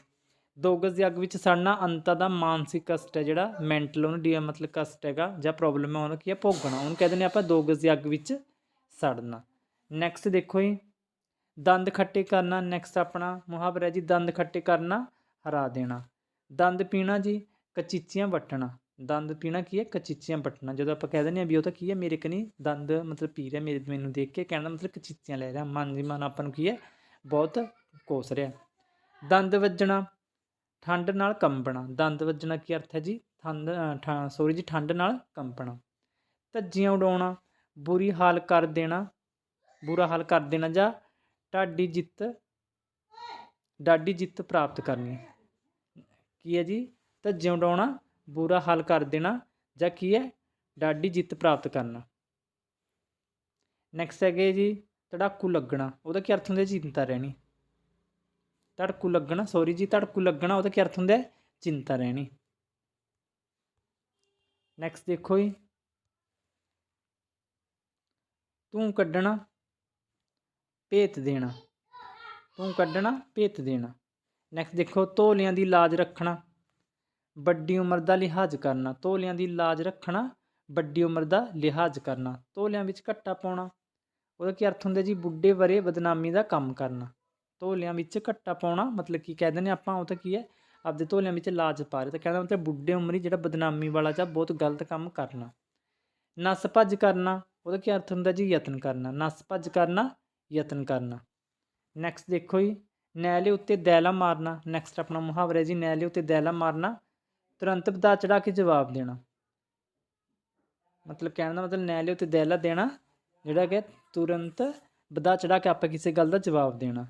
A: ਦੋ ਗਜ਼ ਦੀ ਅੱਗ ਵਿੱਚ ਸੜਨਾ ਅੰਤਾਂ ਦਾ ਮਾਨਸਿਕ ਕਸ਼ਟ ਹੈ ਜਿਹੜਾ ਮੈਂਟਲ ਉਹਨੂੰ ਡੀ ਮਤਲਬ ਕਸ਼ਟ ਹੈਗਾ ਜਾਂ ਪ੍ਰੋਬਲਮ ਹੈ ਉਹਨੂੰ ਕੀ ਹੈ? ਭੋਗਣਾ। ਉਹਨੂੰ ਕਹਿੰਦੇ ਨੇ ਆਪਾਂ ਦੋ ਗਜ਼ ਦੀ ਅੱਗ ਵਿੱਚ ਸੜਨਾ। ਨੈਕਸਟ ਦੇਖੋ ਜੀ ਦੰਦ ਖੱਟੇ ਕਰਨਾ ਨੈਕਸਟ ਆਪਣਾ ਮੁਹਾਵਰਾ ਹੈ ਜੀ, ਦੰਦ ਖੱਟੇ ਕਰਨਾ, ਹਰਾ ਦੇਣਾ। ਦੰਦ ਪੀਣਾ ਜੀ, ਕਚੀਚੀਆਂ ਵੱਟਣਾ। ਦੰਦ ਪੀਣਾ ਕੀ ਹੈ? ਕਚੀਚੀਆਂ ਵੱਟਣਾ। ਜਦੋਂ ਆਪਾਂ ਕਹਿ ਦਿੰਦੇ ਹਾਂ ਵੀ ਉਹ ਤਾਂ ਕੀ ਹੈ? ਮੇਰੇ ਕਨੀ ਦੰਦ ਮਤਲਬ ਪੀ ਰਿਹਾ, ਮੇਰੇ ਮੈਨੂੰ ਦੇਖ ਕੇ ਕਹਿਣਾ ਮਤਲਬ ਕਚੀਚੀਆਂ ਲੈ ਰਿਹਾ। ਮਨ ਜੀ, ਮਨ ਆਪਾਂ ਨੂੰ ਕੀ ਹੈ? ਬਹੁਤ ਕੋਸ ਰਿਹਾ। ਦੰਦ ਵੱਜਣਾ, ਠੰਡ ਨਾਲ ਕੰਬਣਾ। ਦੰਦ ਵੱਜਣਾ ਕੀ ਅਰਥ ਹੈ ਜੀ? ਠੰਡ ਸੋਰੀ ਜੀ, ਠੰਡ ਨਾਲ ਕੰਬਣਾ। ਧੱਜੀਆਂ ਉਡਾਉਣਾ, ਬੁਰੀ ਹਾਲ ਕਰ ਦੇਣਾ, ਬੁਰਾ ਹਾਲ ਕਰ ਦੇਣਾ ਜਾਂ ਢਾਡੀ ਜਿੱਤ ਡਾਡੀ ਜਿੱਤ ਪ੍ਰਾਪਤ ਕਰਨੀ ਕੀ ਹੈ ਜੀ? ਧੱਜੀਆਂ ਉਡਾਉਣਾ ਬੁਰਾ ਹਾਲ ਕਰ ਦੇਣਾ ਜਾਂ ਕੀ ਹੈ? ਡਾਡੀ ਜਿੱਤ ਪ੍ਰਾਪਤ ਕਰਨਾ। ਨੈਕਸਟ ਹੈਗੇ ਜੀ, ਧੜਾਕੂ ਲੱਗਣਾ, ਉਹਦਾ ਕੀ ਅਰਥ ਹੁੰਦਾ ਚਿੰਤਾ ਰਹਿਣੀ। ਧੜਕੂ ਲੱਗਣਾ ਸੌਰੀ ਜੀ, ਧੜਕੂ ਲੱਗਣਾ, ਉਹਦਾ ਕੀ ਅਰਥ ਹੁੰਦਾ ਚਿੰਤਾ ਰਹਿਣੀ। ਨੈਕਸਟ ਦੇਖੋ ਜੀ। ਤੂੰ ਕੱਢਣਾ ਭੇਤ ਦੇਣਾ। ਤੂੰ ਕੱਢਣਾ, ਭੇਤ ਦੇਣਾ। ਨੈਕਸਟ ਦੇਖੋ, ਧੋਲਿਆਂ ਦੀ ਲਾਜ ਰੱਖਣਾ। ਵੱਡੀ ਉਮਰ ਦਾ ਲਿਹਾਜ਼ ਕਰਨਾ। ਧੋਲਿਆਂ ਦੀ ਲਾਜ ਰੱਖਣਾ, ਵੱਡੀ ਉਮਰ ਦਾ ਲਿਹਾਜ਼ ਕਰਨਾ। ਧੋਲਿਆਂ ਵਿੱਚ ਘੱਟਾ ਪਾਉਣਾ। ਉਹਦਾ ਕੀ ਅਰਥ ਹੁੰਦਾ ਜੀ? ਬੁੱਢੇ ਵਰੇ ਬਦਨਾਮੀ ਦਾ ਕੰਮ ਕਰਨਾ। ਧੋਲਿਆਂ ਵਿੱਚ ਘੱਟਾ ਪਾਉਣਾ, ਮਤਲਬ ਕੀ ਕਹਿੰਦੇ ਨੇ ਆਪਾਂ, ਉਹ ਤਾਂ ਕੀ ਹੈ? ਆਪਦੇ ਧੋਲਿਆਂ ਵਿੱਚ ਲਾਜ ਪਾ ਰਹੇ। ਤਾਂ ਕਹਿੰਦਾ ਮਤਲਬ ਬੁੱਢੇ ਉਮਰੀ ਜਿਹੜਾ ਬਦਨਾਮੀ ਵਾਲਾ ਜਾਂ ਬਹੁਤ ਗਲਤ ਕੰਮ ਕਰਨਾ। ਨਸ ਭੱਜ ਕਰਨਾ। ਉਹਦਾ ਕੀ ਅਰਥ ਹੁੰਦਾ ਜੀ? ਯਤਨ ਕਰਨਾ। ਨਸ ਭੱਜ ਕਰਨਾ ਯਤਨ ਕਰਨਾ। ਨੈਕਸਟ ਦੇਖੋ ਜੀ, ਨੈਲੇ ਉੱਤੇ ਦੈਲਾ ਮਾਰਨਾ। ਨੈਕਸਟ ਆਪਣਾ ਮੁਹਾਵਰਾ ਹੈ ਜੀ, ਨੈਲੇ ਉੱਤੇ ਦੈਲਾ ਮਾਰਨਾ, ਤੁਰੰਤ ਵਧਾ ਚੜਾ ਕੇ ਜਵਾਬ ਦੇਣਾ। ਮਤਲਬ ਕਹਿਣ ਦਾ ਮਤਲਬ ਨੈਲੇ ਉੱਤੇ ਦੈਲਾ ਦੇਣਾ, ਜਿਹੜਾ ਕਿ ਤੁਰੰਤ ਵਧਾ ਚੜਾ ਕੇ ਆਪਾਂ ਕਿਸੇ ਗੱਲ ਦਾ ਜਵਾਬ ਦੇਣਾ।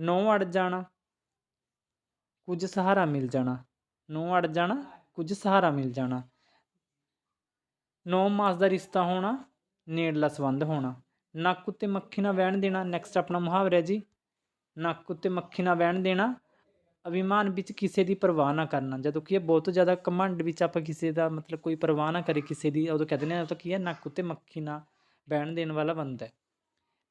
A: ਨੌ ਅੜ ਜਾਣਾ, ਕੁਝ ਸਹਾਰਾ ਮਿਲ ਜਾਣਾ। ਨੌ ਅੜ ਜਾਣਾ, ਕੁਝ ਸਹਾਰਾ ਮਿਲ ਜਾਣਾ। ਨੌ ਮਾਸ ਦਾ ਰਿਸ਼ਤਾ ਹੋਣਾ, ਨੇੜਲਾ ਸੰਬੰਧ ਹੋਣਾ। ਨੱਕ ਉੱਤੇ ਮੱਖੀ ਨਾ ਵਹਿਣ ਦੇਣਾ ਨੈਕਸਟ ਆਪਣਾ ਮੁਹਾਵਰਾ ਹੈ ਜੀ। ਨੱਕ ਉੱਤੇ ਮੱਖੀ ਨਾ ਵਹਿਣ ਦੇਣਾ, ਅਭਿਮਾਨ ਵਿੱਚ ਕਿਸੇ ਦੀ ਪਰਵਾਹ ਨਾ ਕਰਨਾ। ਜਦੋਂ ਕਿ ਇਹ ਬਹੁਤ ਜ਼ਿਆਦਾ ਕਮੰਡ ਵਿੱਚ ਆਪਾਂ ਕਿਸੇ ਦਾ ਮਤਲਬ ਕੋਈ ਪਰਵਾਹ ਨਾ ਕਰੇ ਕਿਸੇ ਦੀ, ਉਦੋਂ ਕਹਿੰਦੇ ਨੇ ਉਹ ਤਾਂ ਕੀ ਹੈ, ਨੱਕ ਉੱਤੇ ਮੱਖੀ ਨਾ ਬਹਿਣ ਦੇਣ ਵਾਲਾ ਬੰਦਾ ਹੈ।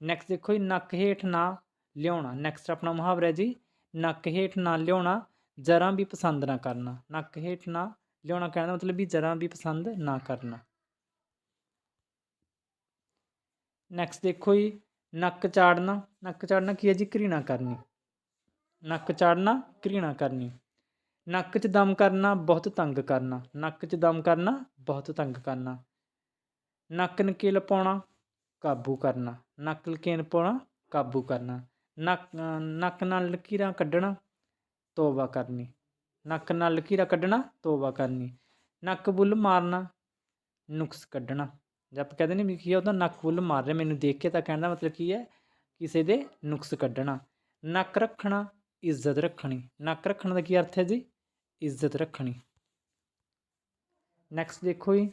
A: ਨੈਕਸਟ ਦੇਖੋ ਜੀ, ਨੱਕ ਹੇਠ ਨਾ ਲਿਆਉਣਾ। ਨੈਕਸਟ ਆਪਣਾ ਮੁਹਾਵਰਾ ਹੈ ਜੀ, ਨੱਕ ਹੇਠ ਨਾ ਲਿਆਉਣਾ, ਜਰਾਂ ਵੀ ਪਸੰਦ ਨਾ ਕਰਨਾ। ਨੱਕ ਹੇਠ ਨਾ ਲਿਆਉਣਾ ਕਹਿਣ ਦਾ ਮਤਲਬ ਵੀ ਜਰਾਂ ਵੀ ਪਸੰਦ ਨਾ ਕਰਨਾ। ਨੈਕਸਟ ਦੇਖੋ ਜੀ, ਨੱਕ ਚਾੜਨਾ। ਨੱਕ ਚਾੜਨਾ ਕੀ ਹੈ ਜੀ? ਘ੍ਰਿਣਾ ਕਰਨੀ। ਨੱਕ ਚਾੜਨਾ, ਘ੍ਰਿਣਾ ਕਰਨੀ। ਨੱਕ 'ਚ ਦਮ ਕਰਨਾ, ਬਹੁਤ ਤੰਗ ਕਰਨਾ। ਨੱਕ 'ਚ ਦਮ ਕਰਨਾ, ਬਹੁਤ ਤੰਗ ਕਰਨਾ। ਨੱਕ ਨਕੇਲ ਪਾਉਣਾ, ਕਾਬੂ ਕਰਨਾ। ਨੱਕ ਨਕੇਲ ਪਾਉਣਾ, ਕਾਬੂ ਕਰਨਾ। ਨੱਕ ਨੱਕ ਨਾਲ ਲਕੀਰਾਂ ਕੱਢਣਾ, ਤੋਬਾ ਕਰਨੀ। ਨੱਕ ਨਾਲ ਲਕੀਰਾਂ ਕੱਢਣਾ, ਤੋਬਾ ਕਰਨੀ। ਨੱਕ ਬੁੱਲ ਮਾਰਨਾ, ਨੁਕਸ ਕੱਢਣਾ। ਜੇ ਆਪਾਂ ਕਹਿੰਦੇ ਨੇ ਵੀ ਕੀ ਹੈ ਉਹਦਾ ਨੱਕ ਫੁੱਲ ਮਾਰ ਰਿਹਾ, ਮੈਨੂੰ ਦੇਖ ਕੇ ਤਾਂ ਕਹਿਣ ਦਾ ਮਤਲਬ ਕੀ ਹੈ, ਕਿਸੇ ਦੇ ਨੁਕਸ ਕੱਢਣਾ। ਨੱਕ ਰੱਖਣਾ, ਇੱਜ਼ਤ ਰੱਖਣੀ। ਨੱਕ ਰੱਖਣ ਦਾ ਕੀ ਅਰਥ ਹੈ ਜੀ? ਇੱਜ਼ਤ ਰੱਖਣੀ। ਨੈਕਸਟ ਦੇਖੋ ਜੀ।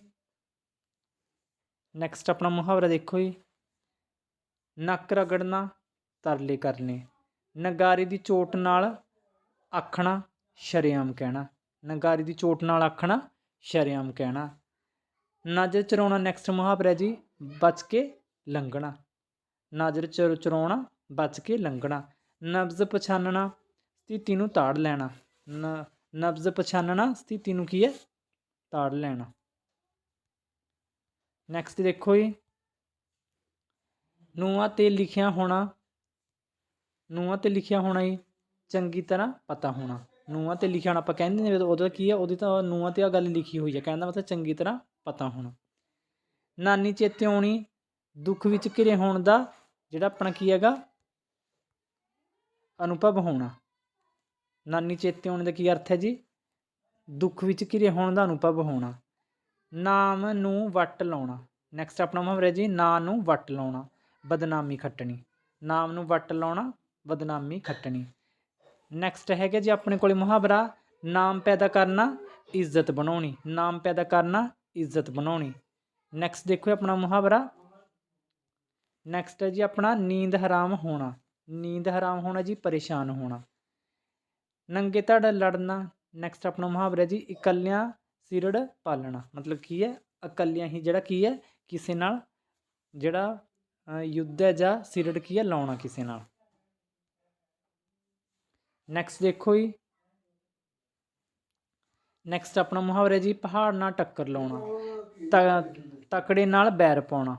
A: ਨੈਕਸਟ ਆਪਣਾ ਮੁਹਾਵਰਾ ਦੇਖੋ ਜੀ। ਨੱਕ ਰਗੜਨਾ, ਤਰਲੇ ਕਰਨੇ। ਨਗਾਰੀ ਦੀ ਚੋਟ ਨਾਲ ਆਖਣਾ, ਸ਼ਰੇਆਮ ਕਹਿਣਾ। ਨਗਾਰੀ ਦੀ ਚੋਟ ਨਾਲ ਆਖਣਾ, ਸ਼ਰੇਆਮ ਕਹਿਣਾ। ਨਜ਼ਰ ਚਰਾਉਣਾ ਨੈਕਸਟ ਮੁਹਾਵਰਾ ਜੀ, ਬਚ ਕੇ ਲੰਘਣਾ। ਨਜ਼ਰ ਚਰ ਚਰਾਉਣਾ, ਬਚ ਕੇ ਲੰਘਣਾ। ਨਬਜ਼ ਪਛਾਨਣਾ, ਸਥਿਤੀ ਨੂੰ ਤਾੜ ਲੈਣਾ। ਨ ਨਬਜ਼ ਪਛਾਨਣਾ, ਸਥਿਤੀ ਨੂੰ ਕੀ ਹੈ? ਤਾੜ ਲੈਣਾ। ਨੈਕਸਟ ਦੇਖੋ ਜੀ। ਨੂੰਹਾਂ ਤੇ ਲਿਖਿਆ ਹੋਣਾ। ਨੂੰਹਾਂ ਤੇ ਲਿਖਿਆ ਹੋਣਾ ਜੀ। ਚੰਗੀ ਤਰ੍ਹਾਂ ਪਤਾ ਹੋਣਾ। ਨੂੰਹਾਂ ਤੇ ਲਿਖਿਆ ਹੋਣਾ, ਆਪਾਂ ਕਹਿੰਦੇ ਨੇ ਉਹਦਾ ਕੀ ਹੈ? ਉਹਦੀ ਤਾਂ ਨੂੰਹਾਂ ਤੇ ਆ ਗੱਲ ਲਿਖੀ ਹੋਈ ਹੈ। ਕਹਿੰਦਾ ਮਤਲਬ ਚੰਗੀ ਤਰ੍ਹਾਂ ਪਤਾ ਹੋਣਾ। ਨਾਨੀ ਚੇਤੇ ਆਉਣੀ ਦੁੱਖ ਵਿੱਚ ਘਿਰੇ ਹੋਣ ਦਾ ਜਿਹੜਾ ਆਪਣਾ ਕੀ ਹੈਗਾ? ਅਨੁਭਵ ਹੋਣਾ। ਨਾਨੀ ਚੇਤੇ ਆਉਣ ਦਾ ਕੀ ਅਰਥ ਹੈ ਜੀ? ਦੁੱਖ ਵਿੱਚ ਘਿਰੇ ਹੋਣ ਦਾ ਅਨੁਭਵ ਹੋਣਾ। ਨਾਮ ਨੂੰ ਵੱਟ ਲਾਉਣਾ। ਨੈਕਸਟ ਆਪਣਾ ਮੁਹਾਵਰਾ ਜੀ, ਨਾਂ ਨੂੰ ਵੱਟ ਲਾਉਣਾ, ਬਦਨਾਮੀ ਖੱਟਣੀ। ਨਾਮ ਨੂੰ ਵੱਟ ਲਾਉਣਾ, ਬਦਨਾਮੀ ਖੱਟਣੀ। ਨੈਕਸਟ ਹੈਗਾ ਜੀ ਆਪਣੇ ਕੋਲੇ ਮੁਹਾਵਰਾ, ਨਾਮ ਪੈਦਾ ਕਰਨਾ, ਇੱਜ਼ਤ ਬਣਾਉਣੀ। ਨਾਮ ਪੈਦਾ ਕਰਨਾ ਇੱਜ਼ਤ ਬਣਾਉਣੀ। ਨੈਕਸਟ ਦੇਖੋ ਆਪਣਾ ਮੁਹਾਵਰਾ। ਨੈਕਸਟ ਹੈ ਜੀ ਆਪਣਾ ਨੀਂਦ ਹਰਾਮ ਹੋਣਾ। ਨੀਂਦ ਹਰਾਮ ਹੋਣਾ ਜੀ ਪਰੇਸ਼ਾਨ ਹੋਣਾ। ਨੰਗੇ ਧੜ ਲੜਨਾ। ਨੈਕਸਟ ਆਪਣਾ ਮੁਹਾਵਰਾ ਜੀ ਇਕੱਲਿਆਂ ਸਿਰੜ ਪਾਲਣਾ। ਮਤਲਬ ਕੀ ਹੈ? ਇਕੱਲਿਆਂ ਹੀ ਜਿਹੜਾ ਕੀ ਹੈ? ਕਿਸੇ ਨਾਲ ਜਿਹੜਾ ਯੁੱਧ ਹੈ ਜਾਂ ਸਿਰੜ ਕੀ ਹੈ? ਲਾਉਣਾ ਕਿਸੇ ਨਾਲ। ਨੈਕਸਟ ਦੇਖੋ ਜੀ। ਨੈਕਸਟ ਆਪਣਾ ਮੁਹਾਵਰਾ ਜੀ, ਪਹਾੜ ਨਾਲ ਟੱਕਰ ਲਾਉਣਾ। ਤ- ਤਕੜੇ ਨਾਲ ਬੈਰ ਪਾਉਣਾ।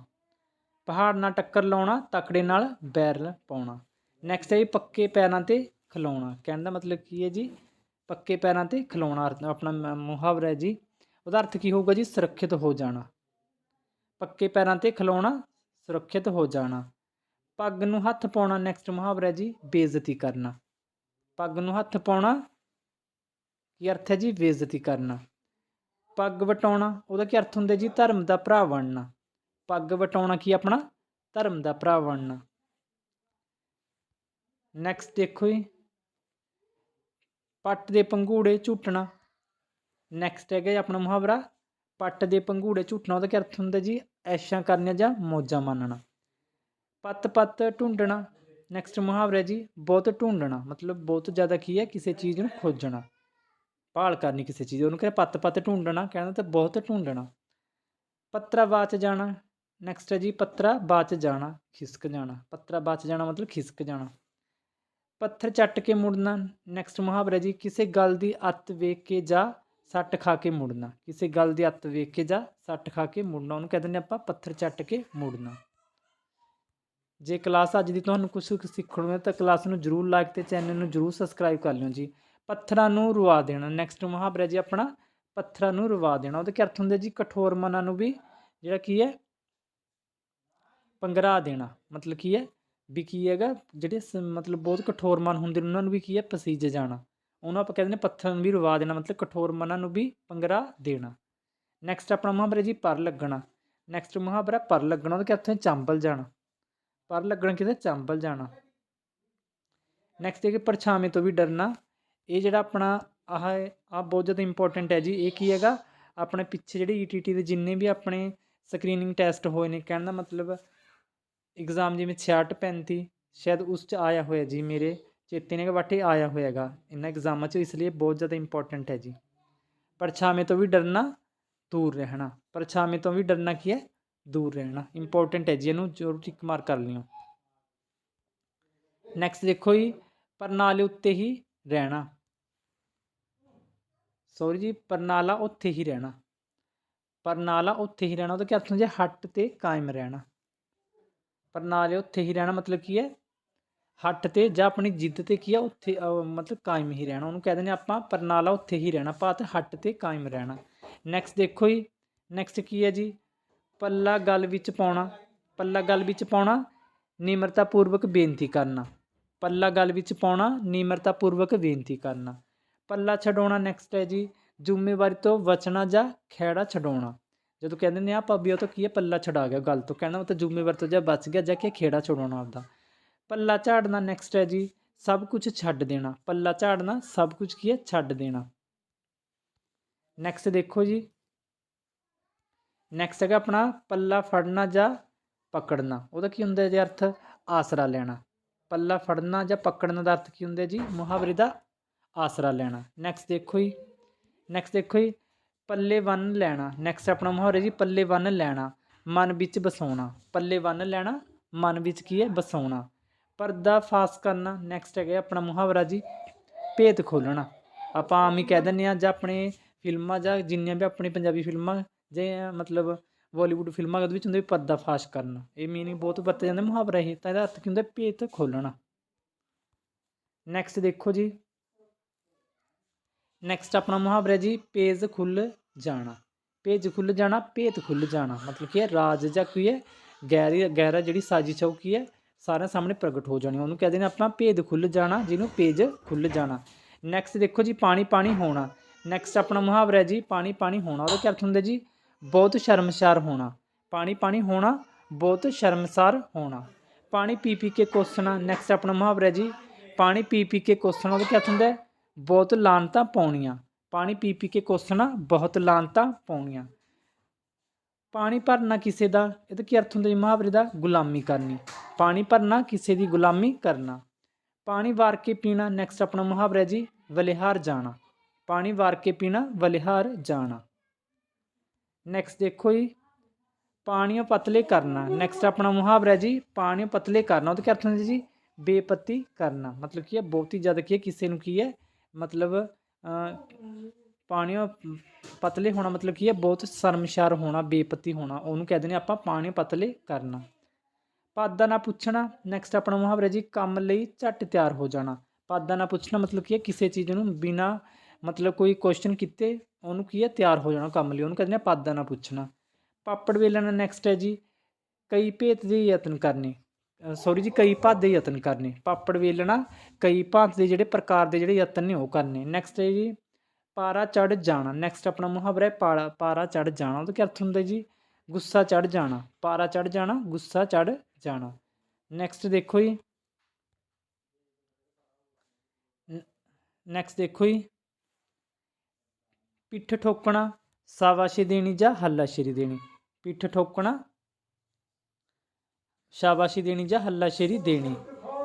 A: ਪਹਾੜ ਨਾਲ ਟੱਕਰ ਲਾਉਣਾ, ਤਕੜੇ ਨਾਲ ਬੈਰ ਪਾਉਣਾ। ਨੈਕਸਟ ਹੈ ਜੀ, ਪੱਕੇ ਪੈਰਾਂ ਤੇ ਖਲੋਣਾ। ਕਹਿਣ ਦਾ ਮਤਲਬ ਕੀ ਹੈ ਜੀ? ਪੱਕੇ ਪੈਰਾਂ ਤੇ ਖਲੋਣਾ, ਅਰਥ ਆਪਣਾ ਮੁਹਾਵਰਾ ਹੈ ਜੀ। ਉਹਦਾ ਅਰਥ ਕੀ ਹੋਊਗਾ ਜੀ? ਸੁਰੱਖਿਅਤ ਹੋ ਜਾਣਾ। ਪੱਕੇ ਪੈਰਾਂ ਤੇ ਖਲੋਣਾ, ਸੁਰੱਖਿਅਤ ਹੋ ਜਾਣਾ। ਪੱਗ ਨੂੰ ਹੱਥ ਪਾਉਣਾ ਨੈਕਸਟ ਮੁਹਾਵਰਾ ਹੈ ਜੀ, ਬੇਇੱਜ਼ਤੀ ਕਰਨਾ। ਪੱਗ ਨੂੰ ਹੱਥ ਪਾਉਣਾ ਕੀ ਅਰਥ ਹੈ ਜੀ ਬੇਇੱਜ਼ਤੀ ਕਰਨਾ? ਪੱਗ ਵਟਾਉਣਾ, ਉਹਦਾ ਕੀ ਅਰਥ ਹੁੰਦਾ ਜੀ? ਧਰਮ ਦਾ ਭਰਾ ਬਣਨਾ। ਪੱਗ ਵਟਾਉਣਾ ਕੀ ਆਪਣਾ? ਧਰਮ ਦਾ ਭਰਾ ਬਣਨਾ। ਨੈਕਸਟ ਦੇਖੋ ਜੀ। ਪੱਟ ਦੇ ਪੰਘੂੜੇ ਝੂਟਣਾ। ਨੈਕਸਟ ਹੈਗਾ ਜੀ ਆਪਣਾ ਮੁਹਾਵਰਾ। ਪੱਟ ਦੇ ਪੰਘੂੜੇ ਝੂਟਣਾ, ਉਹਦਾ ਕੀ ਅਰਥ ਹੁੰਦਾ ਜੀ? ਐਸ਼ਾਂ ਕਰਨੀਆਂ ਜਾਂ ਮੌਜਾਂ ਮਾਣਨਾ ਪੱਤ ਪੱਤ ਢੂੰਡਣਾ। ਨੈਕਸਟ ਮੁਹਾਵਰਾ ਜੀ, ਬਹੁਤ ਢੂੰਡਣਾ। ਮਤਲਬ ਬਹੁਤ ਜ਼ਿਆਦਾ ਕੀ ਹੈ? ਕਿਸੇ ਚੀਜ਼ ਨੂੰ ਖੋਜਣਾ। ਭਾਲ ਕਰਨੀ ਕਿਸੇ ਚੀਜ਼ ਉਹਨੂੰ ਕਹਿੰਦੇ ਪੱਤ ਪੱਤ ਢੂੰਡਣਾ, ਕਹਿੰਦਾ ਤਾਂ ਬਹੁਤ ਢੂੰਡਣਾ। ਪੱਤਰਾ ਬਾਚ ਜਾਣਾ ਨੈਕਸਟ ਹੈ ਜੀ ਪੱਤਰਾ ਬਾਚ ਜਾਣਾ, ਖਿਸਕ ਜਾਣਾ। ਪੱਤਰਾ ਬਾਚ ਜਾਣਾ ਮਤਲਬ ਖਿਸਕ ਜਾਣਾ। ਪੱਥਰ ਚੱਟ ਕੇ ਮੁੜਨਾ ਨੈਕਸਟ ਮੁਹਾਵਰਾ ਜੀ, ਕਿਸੇ ਗੱਲ ਦੀ ਅੱਤ ਵੇਖ ਕੇ ਜਾਂ, ਸੱਟ ਖਾ ਕੇ ਮੁੜਨਾ। ਕਿਸੇ ਗੱਲ ਦੀ ਅੱਤ ਵੇਖ ਕੇ ਜਾਂ, ਸੱਟ ਖਾ ਕੇ ਮੁੜਨਾ। ਉਹਨੂੰ ਕਹਿੰਦੇ ਨੇ ਆਪਾਂ ਪੱਥਰ ਚੱਟ ਕੇ ਮੁੜਨਾ। ਜੇ ਕਲਾਸ ਅੱਜ ਦੀ ਤੁਹਾਨੂੰ ਕੁਝ ਸਿੱਖਣ ਨੂੰ ਹੈ ਤਾਂ ਕਲਾਸ ਨੂੰ ਜਰੂਰ ਲਾਈਕ ਤੇ ਚੈਨਲ ਨੂੰ ਜਰੂਰ ਸਬਸਕ੍ਰਾਈਬ ਕਰ ਲਿਓ ਜੀ। ਪੱਥਰਾਂ ਨੂੰ ਰਵਾ ਦੇਣਾ। ਨੈਕਸਟ ਮੁਹਾਵਰਾ ਜੀ ਆਪਣਾ, ਪੱਥਰਾਂ ਨੂੰ ਰਵਾ ਦੇਣਾ। ਉਹਦੇ ਕੀ ਅਰਥ ਹੁੰਦਾ ਜੀ? ਕਠੋਰ ਮਨਾਂ ਨੂੰ ਵੀ ਜਿਹੜਾ ਕੀ ਹੈ? ਪੰਗਰਾ ਦੇਣਾ। ਮਤਲਬ ਕੀ ਹੈ? ਵੀ ਕੀ ਹੈਗਾ? ਜਿਹੜੇ ਸ- ਮਤਲਬ ਬਹੁਤ ਕਠੋਰ ਮਨ ਹੁੰਦੇ ਨੇ, ਉਹਨਾਂ ਨੂੰ ਵੀ ਕੀ ਹੈ? ਪਸੀਜ ਜਾਣਾ। ਉਹਨੂੰ ਆਪਾਂ ਕਹਿੰਦੇ ਨੇ ਪੱਥਰਾਂ ਨੂੰ ਵੀ ਰਵਾ ਦੇਣਾ। ਮਤਲਬ ਕਠੋਰ ਮਨਾਂ ਨੂੰ ਵੀ ਪੰਗਰਾ ਦੇਣਾ। ਨੈਕਸਟ ਆਪਣਾ ਮੁਹਾਵਰਾ ਜੀ, ਪਰ ਲੱਗਣਾ। ਨੈਕਸਟ ਮੁਹਾਵਰਾ, ਪਰ ਲੱਗਣਾ। ਉਹਦਾ ਕੀ ਅਰਥ ਹੈ? ਚੰਬਲ ਜਾਣਾ। ਪਰ ਲੱਗਣਾ ਕਿਤੇ ਚੰਬਲ ਜਾਣਾ। ਨੈਕਸਟ ਹੈ ਕਿ ਪਰਛਾਵੇਂ ਤੋਂ ਵੀ ਡਰਨਾ। ਇਹ ਜਿਹੜਾ ਆਪਣਾ ਆਹ ਆਹ ਬਹੁਤ ਜ਼ਿਆਦਾ ਇੰਪੋਰਟੈਂਟ ਹੈ ਜੀ। ਇਹ ਕੀ ਹੈਗਾ? ਆਪਣੇ ਪਿੱਛੇ ਜਿਹੜੇ ਈਟੀਟੀ ਦੇ ਜਿੰਨੇ ਵੀ ਆਪਣੇ ਸਕਰੀਨਿੰਗ ਟੈਸਟ ਹੋਏ ਨੇ, ਕਹਿਣ ਦਾ ਮਤਲਬ ਐਗਜ਼ਾਮ ਜਿਵੇਂ 66 35 ਸ਼ਾਇਦ ਉਸ ਚ ਆਇਆ ਹੋਇਆ ਜੀ ਮੇਰੇ, ਚੇਤੇ ਨੇ ਕਿ ਬਟ ਇਹ ਆਇਆ ਹੋਇਆਗਾ ਇਹਨਾਂ ਐਗਜ਼ਾਮਾਂ ਚ ਇਸ ਲਈ ਬਹੁਤ ਜ਼ਿਆਦਾ ਇੰਪੋਰਟੈਂਟ ਹੈ ਜੀ। ਪਰਛਾਵੇਂ ਤੋਂ ਵੀ ਡਰਨਾ, ਦੂਰ ਰਹਿਣਾ। ਪਰਛਾਵੇਂ ਤੋਂ ਵੀ ਡਰਨਾ ਕੀ ਹੈ? ਦੂਰ ਰਹਿਣਾ। ਇੰਪੋਰਟੈਂਟ ਹੈ ਜੀ, ਇਹਨੂੰ ਜ਼ਰੂਰ ਟਿਕ ਮਾਰ ਕਰ ਲਿਓ। ਨੈਕਸਟ ਦੇਖੋ ਜੀ ਪਰਨਾਲੇ ਉੱਤੇ ਹੀ ਰਹਿਣਾ। ਸੌਰੀ ਜੀ, ਪਰਨਾਲਾ ਉੱਥੇ ਹੀ ਰਹਿਣਾ। ਪਰਨਾਲਾ ਉੱਥੇ ਹੀ ਰਹਿਣਾ, ਉਹਦਾ ਕੀ ਅਰਥ ਹੁੰਦਾ? ਜੀ ਹੱਟ ਤੇ ਕਾਇਮ ਰਹਿਣਾ। ਪਰਨਾਲੇ ਉੱਥੇ ਹੀ ਰਹਿਣਾ ਮਤਲਬ ਕੀ ਹੈ? ਹੱਟ ਤੇ ਜਾਂ ਆਪਣੀ ਜਿੱਦ ਤੇ ਕੀ ਹੈ ਉੱਥੇ ਮਤਲਬ ਕਾਇਮ ਹੀ ਰਹਿਣਾ। ਉਹਨੂੰ ਕਹਿੰਦੇ ਨੇ ਆਪਾਂ ਪਰਨਾਲਾ ਉੱਥੇ ਹੀ ਰਹਿਣਾ, ਭਾਤ ਹੱਟ ਤੇ ਕਾਇਮ ਰਹਿਣਾ। ਨੈਕਸਟ ਦੇਖੋ ਜੀ ਨੈਕਸਟ ਕੀ ਹੈ ਜੀ? ਪੱਲਾ ਗੱਲ ਵਿੱਚ ਪਾਉਣਾ। ਪੱਲਾ ਗੱਲ ਵਿੱਚ ਪਾਉਣਾ, ਨਿਮਰਤਾ ਪੂਰਵਕ ਬੇਨਤੀ ਕਰਨਾ। ਪੱਲਾ ਗੱਲ ਵਿੱਚ ਪਾਉਣਾ ਨਿਮਰਤਾ ਪੂਰਵਕ ਬੇਨਤੀ ਕਰਨਾ। ਪੱਲਾ ਛਡਾਉਣਾ ਨੈਕਸਟ ਹੈ ਜੀ, ਜ਼ਿੰਮੇਵਾਰੀ ਤੋਂ ਬਚਣਾ ਜਾਂ ਖੇੜਾ ਛਡਾਉਣਾ। ਜਦੋਂ ਕਹਿੰਦੇ ਨੇ ਆ ਭਾਬੀ, ਉਹ ਤਾਂ ਕੀ ਹੈ? ਪੱਲਾ ਛਡਾ ਗਿਆ ਗੱਲ ਤੋਂ। ਕਹਿੰਦਾ ਮਤਲਬ ਜ਼ਿੰਮੇਵਾਰੀ ਤੋਂ ਜਾਂ ਬਚ ਗਿਆ ਜਾਂ ਕਿ ਖੇੜਾ ਛਡਾਉਣਾ ਆਪਦਾ। ਪੱਲਾ ਝਾੜਨਾ ਨੈਕਸਟ ਹੈ ਜੀ, ਸਭ ਕੁਝ ਛੱਡ ਦੇਣਾ। ਪੱਲਾ ਝਾੜਨਾ ਸਭ ਕੁਝ ਕੀ ਹੈ? ਛੱਡ ਦੇਣਾ। ਨੈਕਸਟ ਦੇਖੋ ਜੀ। ਨੈਕਸਟ ਹੈਗਾ ਆਪਣਾ, ਪੱਲਾ ਫੜਨਾ ਜਾਂ ਪਕੜਨਾ। ਉਹਦਾ ਕੀ ਹੁੰਦਾ ਹੈ ਜੀ ਅਰਥ? ਆਸਰਾ ਲੈਣਾ। ਪੱਲਾ ਫੜਨਾ ਜਾਂ ਪਕੜਨ ਦਾ ਅਰਥ ਕੀ ਹੁੰਦਾ ਜੀ? ਮੁਹਾਵਰੇ ਦਾ ਆਸਰਾ ਲੈਣਾ। ਨੈਕਸਟ ਦੇਖੋ ਜੀ। ਨੈਕਸਟ ਦੇਖੋ ਜੀ। ਪੱਲੇ ਬੰਨ ਲੈਣਾ। ਨੈਕਸਟ ਆਪਣਾ ਮੁਹਾਵਰੇ ਜੀ, ਪੱਲੇ ਬੰਨ ਲੈਣਾ। ਮਨ ਵਿੱਚ ਵਸਾਉਣਾ ਪੱਲੇ ਬੰਨ ਲੈਣਾ, ਮਨ ਵਿੱਚ ਕੀ ਹੈ? ਵਸਾਉਣਾ ਪਰਦਾ ਫਾਸ ਕਰਨਾ। ਨੈਕਸਟ ਹੈਗਾ ਆਪਣਾ ਮੁਹਾਵਰਾ ਜੀ, ਭੇਤ ਖੋਲਣਾ। ਆਪਾਂ ਆਮ ਹੀ ਕਹਿ ਦਿੰਦੇ ਆ ਜਾਂ ਆਪਣੇ ਫਿਲਮਾਂ ਜਾਂ ਜਿੰਨੀਆਂ ਵੀ ਆਪਣੀ ਪੰਜਾਬੀ ਫਿਲਮਾਂ ਜੇ ਮਤਲਬ ਬਾਲੀਵੁੱਡ ਫਿਲਮਾਂ ਉਹਦੇ ਵਿੱਚ ਹੁੰਦੇ ਵੀ ਪਰਦਾ ਫਾਸ਼ ਕਰਨਾ, ਇਹ ਮੀਨਿੰਗ ਬਹੁਤ ਵਰਤੇ ਜਾਂਦੇ ਮੁਹਾਵਰਾ ਇਹ, ਤਾਂ ਇਹਦਾ ਅਰਥ ਕੀ ਹੁੰਦਾ? ਭੇਤ ਖੋਲਣਾ ਨੈਕਸਟ ਦੇਖੋ ਜੀ। ਨੈਕਸਟ ਆਪਣਾ ਮੁਹਾਵਰਾ ਜੀ, ਪੇਜ ਖੁੱਲ ਜਾਣਾ। ਪੇਜ ਖੁੱਲ ਜਾਣਾ ਭੇਤ ਖੁੱਲ ਜਾਣਾ। ਮਤਲਬ ਕੀ ਹੈ, ਰਾਜ ਜਾਂ ਕੀ ਹੈ, ਗਹਿਰੀ, ਗਹਿਰਾ ਜਿਹੜੀ ਸਾਜ਼ਿਸ਼ ਹੈ ਕੀ ਹੈ? ਸਾਰਿਆਂ ਸਾਹਮਣੇ ਪ੍ਰਗਟ ਹੋ ਜਾਣੀ। ਉਹਨੂੰ ਕਹਿੰਦੇ ਨੇ ਆਪਾਂ ਭੇਦ ਖੁੱਲ ਜਾਣਾ, ਜਿਹਨੂੰ ਪੇਜ ਖੁੱਲ ਜਾਣਾ। ਨੈਕਸਟ ਦੇਖੋ ਜੀ ਪਾਣੀ ਪਾਣੀ ਹੋਣਾ। ਨੈਕਸਟ ਆਪਣਾ ਮੁਹਾਵਰਾ ਜੀ ਪਾਣੀ ਪਾਣੀ ਹੋਣਾ। ਉਹਦਾ ਕੀ ਅਰਥ ਹੁੰਦਾ ਜੀ? ਬਹੁਤ ਸ਼ਰਮਸਾਰ ਹੋਣਾ। ਪਾਣੀ ਪਾਣੀ ਹੋਣਾ, ਬਹੁਤ ਸ਼ਰਮਸਾਰ ਹੋਣਾ। ਪਾਣੀ ਪੀ ਪੀ ਕੇ ਕੋਸਣਾ ਨੈਕਸਟ ਆਪਣਾ ਮੁਹਾਵਰਾ ਜੀ। ਪਾਣੀ ਪੀ ਪੀ ਕੇ ਕੋਸਣਾ ਉਹਦਾ ਕੀ ਅਰਥ ਹੁੰਦਾ ਬਹੁਤ ਲਾਨਤਾਂ ਪਾਉਣੀਆਂ। ਪਾਣੀ ਪੀ ਪੀ ਕੇ ਕੋਸਣਾ, ਬਹੁਤ ਲਾਨਤਾਂ ਪਾਉਣੀਆਂ। ਪਾਣੀ ਭਰਨਾ ਕਿਸੇ ਦਾ, ਇਹਦਾ ਕੀ ਅਰਥ ਹੁੰਦਾ ਜੀ ਮੁਹਾਵਰੇ ਦਾ? ਗੁਲਾਮੀ ਕਰਨੀ। ਪਾਣੀ ਭਰਨਾ, ਕਿਸੇ ਦੀ ਗੁਲਾਮੀ ਕਰਨਾ। ਪਾਣੀ ਵਾਰ ਕੇ ਪੀਣਾ ਨੈਕਸਟ ਆਪਣਾ ਮੁਹਾਵਰਾ ਜੀ, ਵਲਿਹਾਰ ਜਾਣਾ। ਪਾਣੀ ਵਾਰ ਕੇ ਪੀਣਾ, ਵਲਿਹਾਰ ਜਾਣਾ। ਨੈਕਸਟ ਦੇਖੋ ਜੀ। ਪਾਣੀਓ ਪਤਲੇ ਕਰਨਾ। ਨੈਕਸਟ ਆਪਣਾ ਮੁਹਾਵਰਾ ਜੀ ਪਾਣੀ ਪਤਲੇ ਕਰਨਾ। ਉਹਦੇ ਕੀ ਅਰਥ ਹੁੰਦਾ ਜੀ? ਬੇਪਤੀ ਕਰਨਾ। ਮਤਲਬ ਕੀ ਹੈ? ਬਹੁਤ ਹੀ ਜ਼ਿਆਦਾ ਕੀ ਹੈ? ਕਿਸੇ ਨੂੰ ਕੀ ਹੈ? ਮਤਲਬ ਪਾਣੀਆਂ ਪਤਲੇ ਹੋਣਾ ਮਤਲਬ ਕੀ ਹੈ? ਬਹੁਤ ਸ਼ਰਮਸ਼ਾਰ ਹੋਣਾ, ਬੇਪਤੀ ਹੋਣਾ। ਉਹਨੂੰ ਕਹਿੰਦੇ ਨੇ ਆਪਾਂ ਪਾਣੀ ਪਤਲੇ ਕਰਨਾ। ਪਦ ਦਾ ਨਾ ਪੁੱਛਣਾ। ਨੈਕਸਟ ਆਪਣਾ ਮੁਹਾਵਰਾ ਜੀ, ਕੰਮ ਲਈ ਝੱਟ ਤਿਆਰ ਹੋ ਜਾਣਾ। ਪਦ ਦਾ ਨਾ ਪੁੱਛਣਾ ਮਤਲਬ ਕੀ ਹੈ? ਕਿਸੇ ਚੀਜ਼ ਨੂੰ ਬਿਨਾ ਮਤਲਬ ਕੋਈ ਕੁਐਸਚਨ ਕੀਤੇ ਉਹਨੂੰ ਕੀ ਹੈ, ਤਿਆਰ ਹੋ ਜਾਣਾ ਕੰਮ ਲਈ। ਉਹਨੂੰ ਕਹਿੰਦੇ ਨੇ ਪਦ ਦਾ ਨਾ ਪੁੱਛਣਾ। ਪਾਪੜ ਵੇਲਣਾ ਨੈਕਸਟ ਹੈ ਜੀ, ਕਈ ਭੇਤ ਦੇ ਯਤਨ ਕਰਨੇ। ਸੌਰੀ ਜੀ, ਕਈ ਭਾਤ ਦੇ ਯਤਨ ਕਰਨੇ। ਪਾਪੜ ਵੇਲਣਾ, ਕਈ ਭਾਂਤ ਦੇ ਜਿਹੜੇ ਪ੍ਰਕਾਰ ਦੇ ਜਿਹੜੇ ਯਤਨ ਨੇ ਉਹ ਕਰਨੇ। ਨੈਕਸਟ ਹੈ ਜੀ, ਪਾਰਾ ਚੜ ਜਾਣਾ। ਨੈਕਸਟ ਆਪਣਾ ਮੁਹਾਵਰਾ ਹੈ ਪਾਰਾ ਪਾਰਾ ਚੜ ਜਾਣਾ। ਉਹਦਾ ਕੀ ਅਰਥ ਹੁੰਦਾ ਜੀ? ਗੁੱਸਾ ਚੜ ਜਾਣਾ। ਪਾਰਾ ਚੜ ਜਾਣਾ, ਗੁੱਸਾ ਚੜ ਜਾਣਾ। ਨੈਕਸਟ ਦੇਖੋ ਜੀ। ਨੈਕਸਟ ਦੇਖੋ ਜੀ। ਪਿੱਠ ਠੋਕਣਾ, ਸ਼ਾਬਾਸ਼ੀ ਦੇਣੀ ਜਾਂ ਹੱਲਾਸ਼ੇਰੀ ਦੇਣੀ? ਪਿੱਠ ਠੋਕਣਾ, ਸ਼ਾਬਾਸ਼ੀ ਦੇਣੀ ਜਾਂ ਹੱਲਾਸ਼ੇਰੀ ਦੇਣੀ?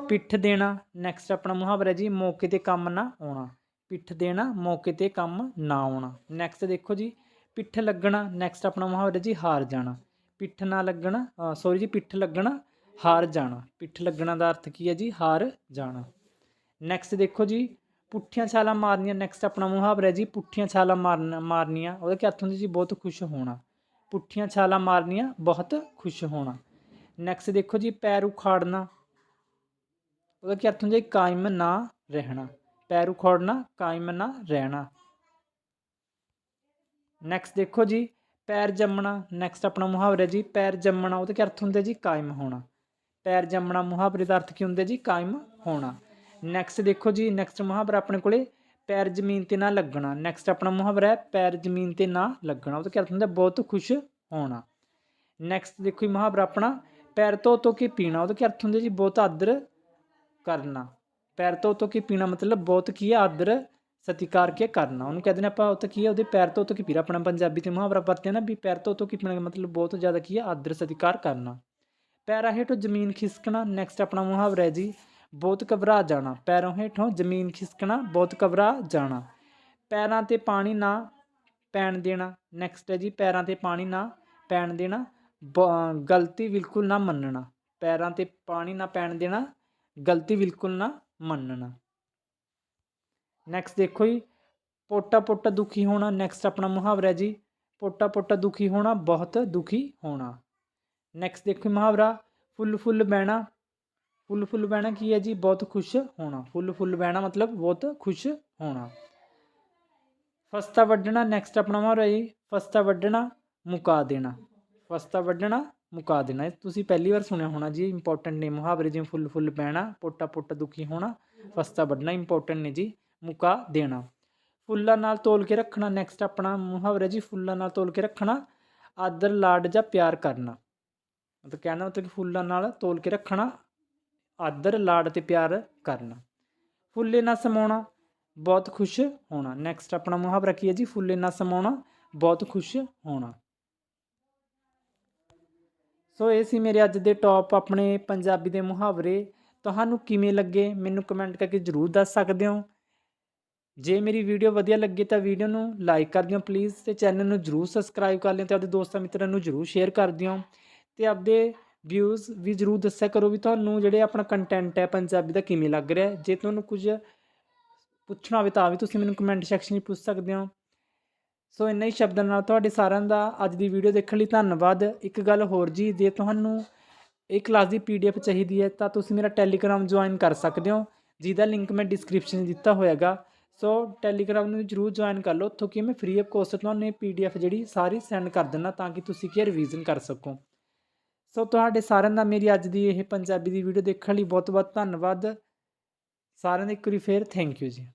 A: ਪਿੱਠ ਦੇਣਾ ਨੈਕਸਟ ਆਪਣਾ ਮੁਹਾਵਰਾ ਜੀ, ਮੌਕੇ ਤੇ ਕੰਮ ਨਾ ਆਉਣਾ। ਪਿੱਠ ਦੇਣਾ, ਮੌਕੇ ਤੇ ਕੰਮ ਨਾ ਆਉਣਾ। ਨੈਕਸਟ ਦੇਖੋ ਜੀ, ਪਿੱਠ ਲੱਗਣਾ ਨੈਕਸਟ ਆਪਣਾ ਮੁਹਾਵਰਾ ਜੀ, ਹਾਰ ਜਾਣਾ। ਪਿੱਠ ਨਾ ਲੱਗਣਾ ਸੌਰੀ ਜੀ, ਪਿੱਠ ਲੱਗਣਾ, ਹਾਰ ਜਾਣਾ। ਪਿੱਠ ਲੱਗਣਾ ਦਾ ਅਰਥ ਕੀ ਹੈ ਜੀ? ਹਾਰ ਜਾਣਾ। ਨੈਕਸਟ ਦੇਖੋ ਜੀ ਪੁੱਠੀਆਂ ਛਾਲਾਂ ਮਾਰਨੀਆਂ ਨੈਕਸਟ ਆਪਣਾ ਮੁਹਾਵਰਾ ਜੀ, ਪੁੱਠੀਆਂ ਛਾਲਾਂ ਮਾਰਨ, ਮਾਰਨੀਆਂ। ਉਹਦਾ ਕੀ ਅਰਥ ਹੁੰਦਾ ਜੀ? ਬਹੁਤ ਖੁਸ਼ ਹੋਣਾ। ਪੁੱਠੀਆਂ ਛਾਲਾਂ ਮਾਰਨੀਆਂ, ਬਹੁਤ ਖੁਸ਼ ਹੋਣਾ। ਨੈਕਸਟ ਦੇਖੋ ਜੀ, ਪੈਰ ਉਖਾੜਨਾ। ਉਹਦਾ ਕੀ ਅਰਥ ਹੁੰਦਾ ਜੀ? ਕਾਇਮ ਨਾ ਰਹਿਣਾ। ਪੈਰ ਉਖਾੜਨਾ, ਕਾਇਮ ਨਾ ਰਹਿਣਾ। ਨੈਕਸਟ ਦੇਖੋ ਜੀ, ਪੈਰ ਜੰਮਣਾ। ਨੈਕਸਟ ਆਪਣਾ ਮੁਹਾਵਰਾ ਜੀ, ਪੈਰ ਜੰਮਣਾ। ਉਹਦਾ ਕੀ ਅਰਥ ਹੁੰਦਾ ਜੀ? ਕਾਇਮ ਹੋਣਾ। ਪੈਰ ਜੰਮਣਾ, ਮੁਹਾਵਰੇ ਦਾ ਅਰਥ ਕੀ ਹੁੰਦਾ ਜੀ? ਕਾਇਮ ਹੋਣਾ। ਨੈਕਸਟ ਦੇਖੋ ਜੀ ਨੈਕਸਟ ਮੁਹਾਵਰਾ ਆਪਣੇ ਕੋਲੇ, ਪੈਰ ਜ਼ਮੀਨ ਤੇ ਨਾ ਲੱਗਣਾ। ਨੈਕਸਟ ਆਪਣਾ ਮੁਹਾਵਰਾ ਹੈ, ਪੈਰ ਜ਼ਮੀਨ ਤੇ ਨਾ ਲੱਗਣਾ। ਉਹਦਾ ਕੀ ਅਰਥ ਹੁੰਦਾ? ਬਹੁਤ ਖੁਸ਼ ਹੋਣਾ। ਨੈਕਸਟ ਦੇਖੋ ਜੀ, ਮੁਹਾਵਰਾ ਆਪਣਾ, ਪੈਰ ਧੋ ਧੋ ਕੇ ਪੀਣਾ। ਉਹਦਾ ਕੀ ਅਰਥ ਹੁੰਦਾ ਜੀ? ਬਹੁਤ ਆਦਰ ਕਰਨਾ। ਪੈਰ ਧੋ ਧੋ ਕੇ ਪੀਣਾ ਮਤਲਬ ਬਹੁਤ ਕੀ ਹੈ? ਆਦਰ, ਸਤਿਕਾਰ ਕੇ ਕਰਨਾ। ਉਹਨੂੰ ਕਹਿੰਦੇ ਨੇ ਆਪਾਂ ਉਹ ਤਾਂ ਕੀ ਹੈ? ਉਹਦੇ ਪੈਰ ਧੋ ਧੋ ਕੇ ਪੀਣਾ। ਆਪਣਾ ਪੰਜਾਬੀ ਤੇ ਮੁਹਾਵਰਾ ਵਰਤਿਆ ਨਾ ਵੀ ਪੈਰ ਧੋ ਧੋ ਕੇ ਪੀਣਾ ਮਤਲਬ ਬਹੁਤ ਜ਼ਿਆਦਾ ਕੀ ਹੈ? ਆਦਰ, ਸਤਿਕਾਰ ਕਰਨਾ। ਪੈਰਾਂ ਹੇਠੋਂ ਜ਼ਮੀਨ ਖਿਸਕਣਾ। ਨੈਕਸਟ ਆਪਣਾ ਮੁਹਾਵਰਾ ਹੈ ਜੀ ਬਹੁਤ ਘਬਰਾ ਜਾਣਾ। ਪੈਰੋਂ ਹੇਠੋਂ ਜ਼ਮੀਨ ਖਿਸਕਣਾ, ਬਹੁਤ ਘਬਰਾ ਜਾਣਾ। ਪੈਰਾਂ ਤੇ ਪਾਣੀ ਨਾ ਪੈਣ ਦੇਣਾ। ਨੈਕਸਟ ਹੈ ਜੀ, ਪੈਰਾਂ ਤੇ ਪਾਣੀ ਨਾ ਪੈਣ ਦੇਣਾ। ਬ- ਗਲਤੀ ਬਿਲਕੁਲ ਨਾ ਮੰਨਣਾ। ਪੈਰਾਂ ਤੇ ਪਾਣੀ ਨਾ ਪੈਣ ਦੇਣਾ। ਗਲਤੀ ਬਿਲਕੁਲ ਨਾ ਮੰਨਣਾ। ਨੈਕਸਟ ਦੇਖੋ ਜੀ, ਪੋਟਾ ਪੋਟਾ ਦੁਖੀ ਹੋਣਾ। ਨੈਕਸਟ ਆਪਣਾ ਮੁਹਾਵਰਾ ਜੀ, ਪੋਟਾ ਪੋਟਾ ਦੁਖੀ ਹੋਣਾ, ਬਹੁਤ ਦੁਖੀ ਹੋਣਾ। ਨੈਕਸਟ ਦੇਖੋ ਮੁਹਾਵਰਾ, ਫੁੱਲ ਫੁੱਲ ਬਹਿਣਾ ਫੁੱਲ ਫੁੱਲ ਬਹਿਣਾ ਕੀ ਹੈ ਜੀ? ਬਹੁਤ ਖੁਸ਼ ਹੋਣਾ। ਫੁੱਲ ਫੁੱਲ ਬਹਿਣਾ ਮਤਲਬ ਬਹੁਤ ਖੁਸ਼ ਹੋਣਾ। ਫਸਤਾ ਵੱਢਣਾ ਨੈਕਸਟ ਆਪਣਾ ਮੁਹਾਵਰਾ ਜੀ ਫਸਤਾ ਵੱਢਣਾ, ਮੁਕਾ ਦੇਣਾ। ਫਸਤਾ ਵੱਢਣਾ, ਮੁਕਾ ਦੇਣਾ। ਤੁਸੀਂ ਪਹਿਲੀ ਵਾਰ ਸੁਣਿਆ ਹੋਣਾ ਜੀ ਇੰਪੋਰਟੈਂਟ ਨੇ ਮੁਹਾਵਰੇ ਜਿਵੇਂ ਫੁੱਲ ਫੁੱਲ ਬਹਿਣਾ, ਪੋਟਾ ਪੋਟਾ ਦੁਖੀ ਹੋਣਾ, ਫਸਤਾ ਵੱਢਣਾ ਇੰਪੋਰਟੈਂਟ ਨੇ ਜੀ, ਮੁਕਾ ਦੇਣਾ। ਫੁੱਲਾਂ ਨਾਲ ਤੋਲ ਕੇ ਰੱਖਣਾ ਨੈਕਸਟ ਆਪਣਾ ਮੁਹਾਵਰਾ ਜੀ, ਫੁੱਲਾਂ ਨਾਲ ਤੋਲ ਕੇ ਰੱਖਣਾ, ਆਦਰ ਲਾਡ ਜਾਂ ਪਿਆਰ ਕਰਨਾ। ਮਤਲਬ ਕਹਿਣਾ ਮਤਲਬ ਕਿ ਫੁੱਲਾਂ ਨਾਲ ਤੋਲ ਕੇ ਰੱਖਣਾ ਆਦਰ, ਲਾਡ ਤੇ ਪਿਆਰ ਕਰਨਾ। ਫੁੱਲੇ ਨਾ ਸਮਾਉਣਾ, ਬਹੁਤ ਖੁਸ਼ ਹੋਣਾ। ਨੈਕਸਟ ਆਪਣਾ ਮੁਹਾਵਰਾ ਕੀ ਹੈ ਜੀ? ਫੁੱਲੇ ਨਾ ਸਮਾਉਣਾ, ਬਹੁਤ ਖੁਸ਼ ਹੋਣਾ। ਸੋ ਇਹ ਸੀ ਮੇਰੇ ਅੱਜ ਦੇ ਟੌਪ ਆਪਣੇ ਪੰਜਾਬੀ ਦੇ ਮੁਹਾਵਰੇ। ਤੁਹਾਨੂੰ ਕਿਵੇਂ ਲੱਗੇ? ਮੈਨੂੰ ਕਮੈਂਟ ਕਰਕੇ ਜਰੂਰ ਦੱਸ ਸਕਦੇ ਹੋ। ਜੇ ਮੇਰੀ ਵੀਡੀਓ ਵਧੀਆ ਲੱਗੇ ਤਾਂ ਵੀਡੀਓ ਨੂੰ ਲਾਈਕ ਕਰ ਦਿਓ ਪਲੀਜ਼ ਤੇ ਚੈਨਲ ਨੂੰ ਜਰੂਰ ਸਬਸਕ੍ਰਾਈਬ ਕਰ ਲਿਓ ਤੇ ਆਪਣੇ ਦੋਸਤਾਂ ਮਿੱਤਰਾਂ ਨੂੰ ਜਰੂਰ ਸ਼ੇਅਰ ਕਰ ਦਿਓ ਤੇ ਆਪਦੇ ਵਿਊਜ਼ ਵੀ ਜਰੂਰ ਦੱਸਿਆ ਕਰੋ ਵੀ ਤੁਹਾਨੂੰ ਜਿਹੜੇ ਆਪਣਾ ਕੰਟੈਂਟ ਹੈ ਪੰਜਾਬੀ ਦਾ ਕਿਵੇਂ ਲੱਗ ਰਿਹਾ ਜੇ ਤੁਹਾਨੂੰ ਕੁਝ ਪੁੱਛਣਾ ਹੋਵੇ ਤਾਂ ਵੀ ਤੁਸੀਂ ਮੈਨੂੰ ਕਮੈਂਟ ਸੈਕਸ਼ਨ ਵਿੱਚ ਪੁੱਛ ਸਕਦੇ ਹੋ। ਸੋ ਇੰਨਾ ਹੀ ਸ਼ਬਦਾਂ ਨਾਲ ਤੁਹਾਡੇ ਸਾਰਿਆਂ ਦਾ ਅੱਜ ਦੀ ਵੀਡੀਓ ਦੇਖਣ ਲਈ ਧੰਨਵਾਦ। ਇੱਕ ਗੱਲ ਹੋਰ ਜੀ, ਜੇ ਤੁਹਾਨੂੰ ਇਹ ਕਲਾਸ ਦੀ ਪੀਡੀਐਫ ਚਾਹੀਦੀ ਹੈ ਤਾਂ ਤੁਸੀਂ ਮੇਰਾ ਟੈਲੀਗ੍ਰਾਮ ਜੁਆਇਨ ਕਰ ਸਕਦੇ ਹੋ, ਜਿਹਦਾ ਲਿੰਕ ਮੈਂ ਡਿਸਕ੍ਰਿਪਸ਼ਨ 'ਚ ਦਿੱਤਾ ਹੋਇਆਗਾ। ਸੋ ਟੈਲੀਗ੍ਰਾਮ ਨੂੰ ਜਰੂਰ ਜੁਆਇਨ ਕਰ ਲਓ, ਉੱਥੋਂ ਕਿ ਮੈਂ ਫ੍ਰੀ ਆਫ ਕੋਸਟ ਤੁਹਾਨੂੰ ਇਹ ਪੀਡੀਐਫ ਜਿਹੜੀ ਸਾਰੀ ਸੈਂਡ ਕਰ ਦਿੰਦਾ ਤਾਂ ਕਿ ਤੁਸੀਂ ਕੀ ਰਿਵੀਜ਼ਨ ਕਰ ਸਕੋ। ਸੋ ਤੁਹਾਡੇ ਸਾਰਿਆਂ ਦਾ ਮੇਰੀ ਅੱਜ ਦੀ ਇਹ ਪੰਜਾਬੀ ਦੀ ਵੀਡੀਓ ਦੇਖਣ ਲਈ ਬਹੁਤ ਬਹੁਤ ਧੰਨਵਾਦ। ਸਾਰਿਆਂ ਦਾ ਇੱਕ ਵਾਰੀ ਫੇਰ ਥੈਂਕ ਯੂ ਜੀ।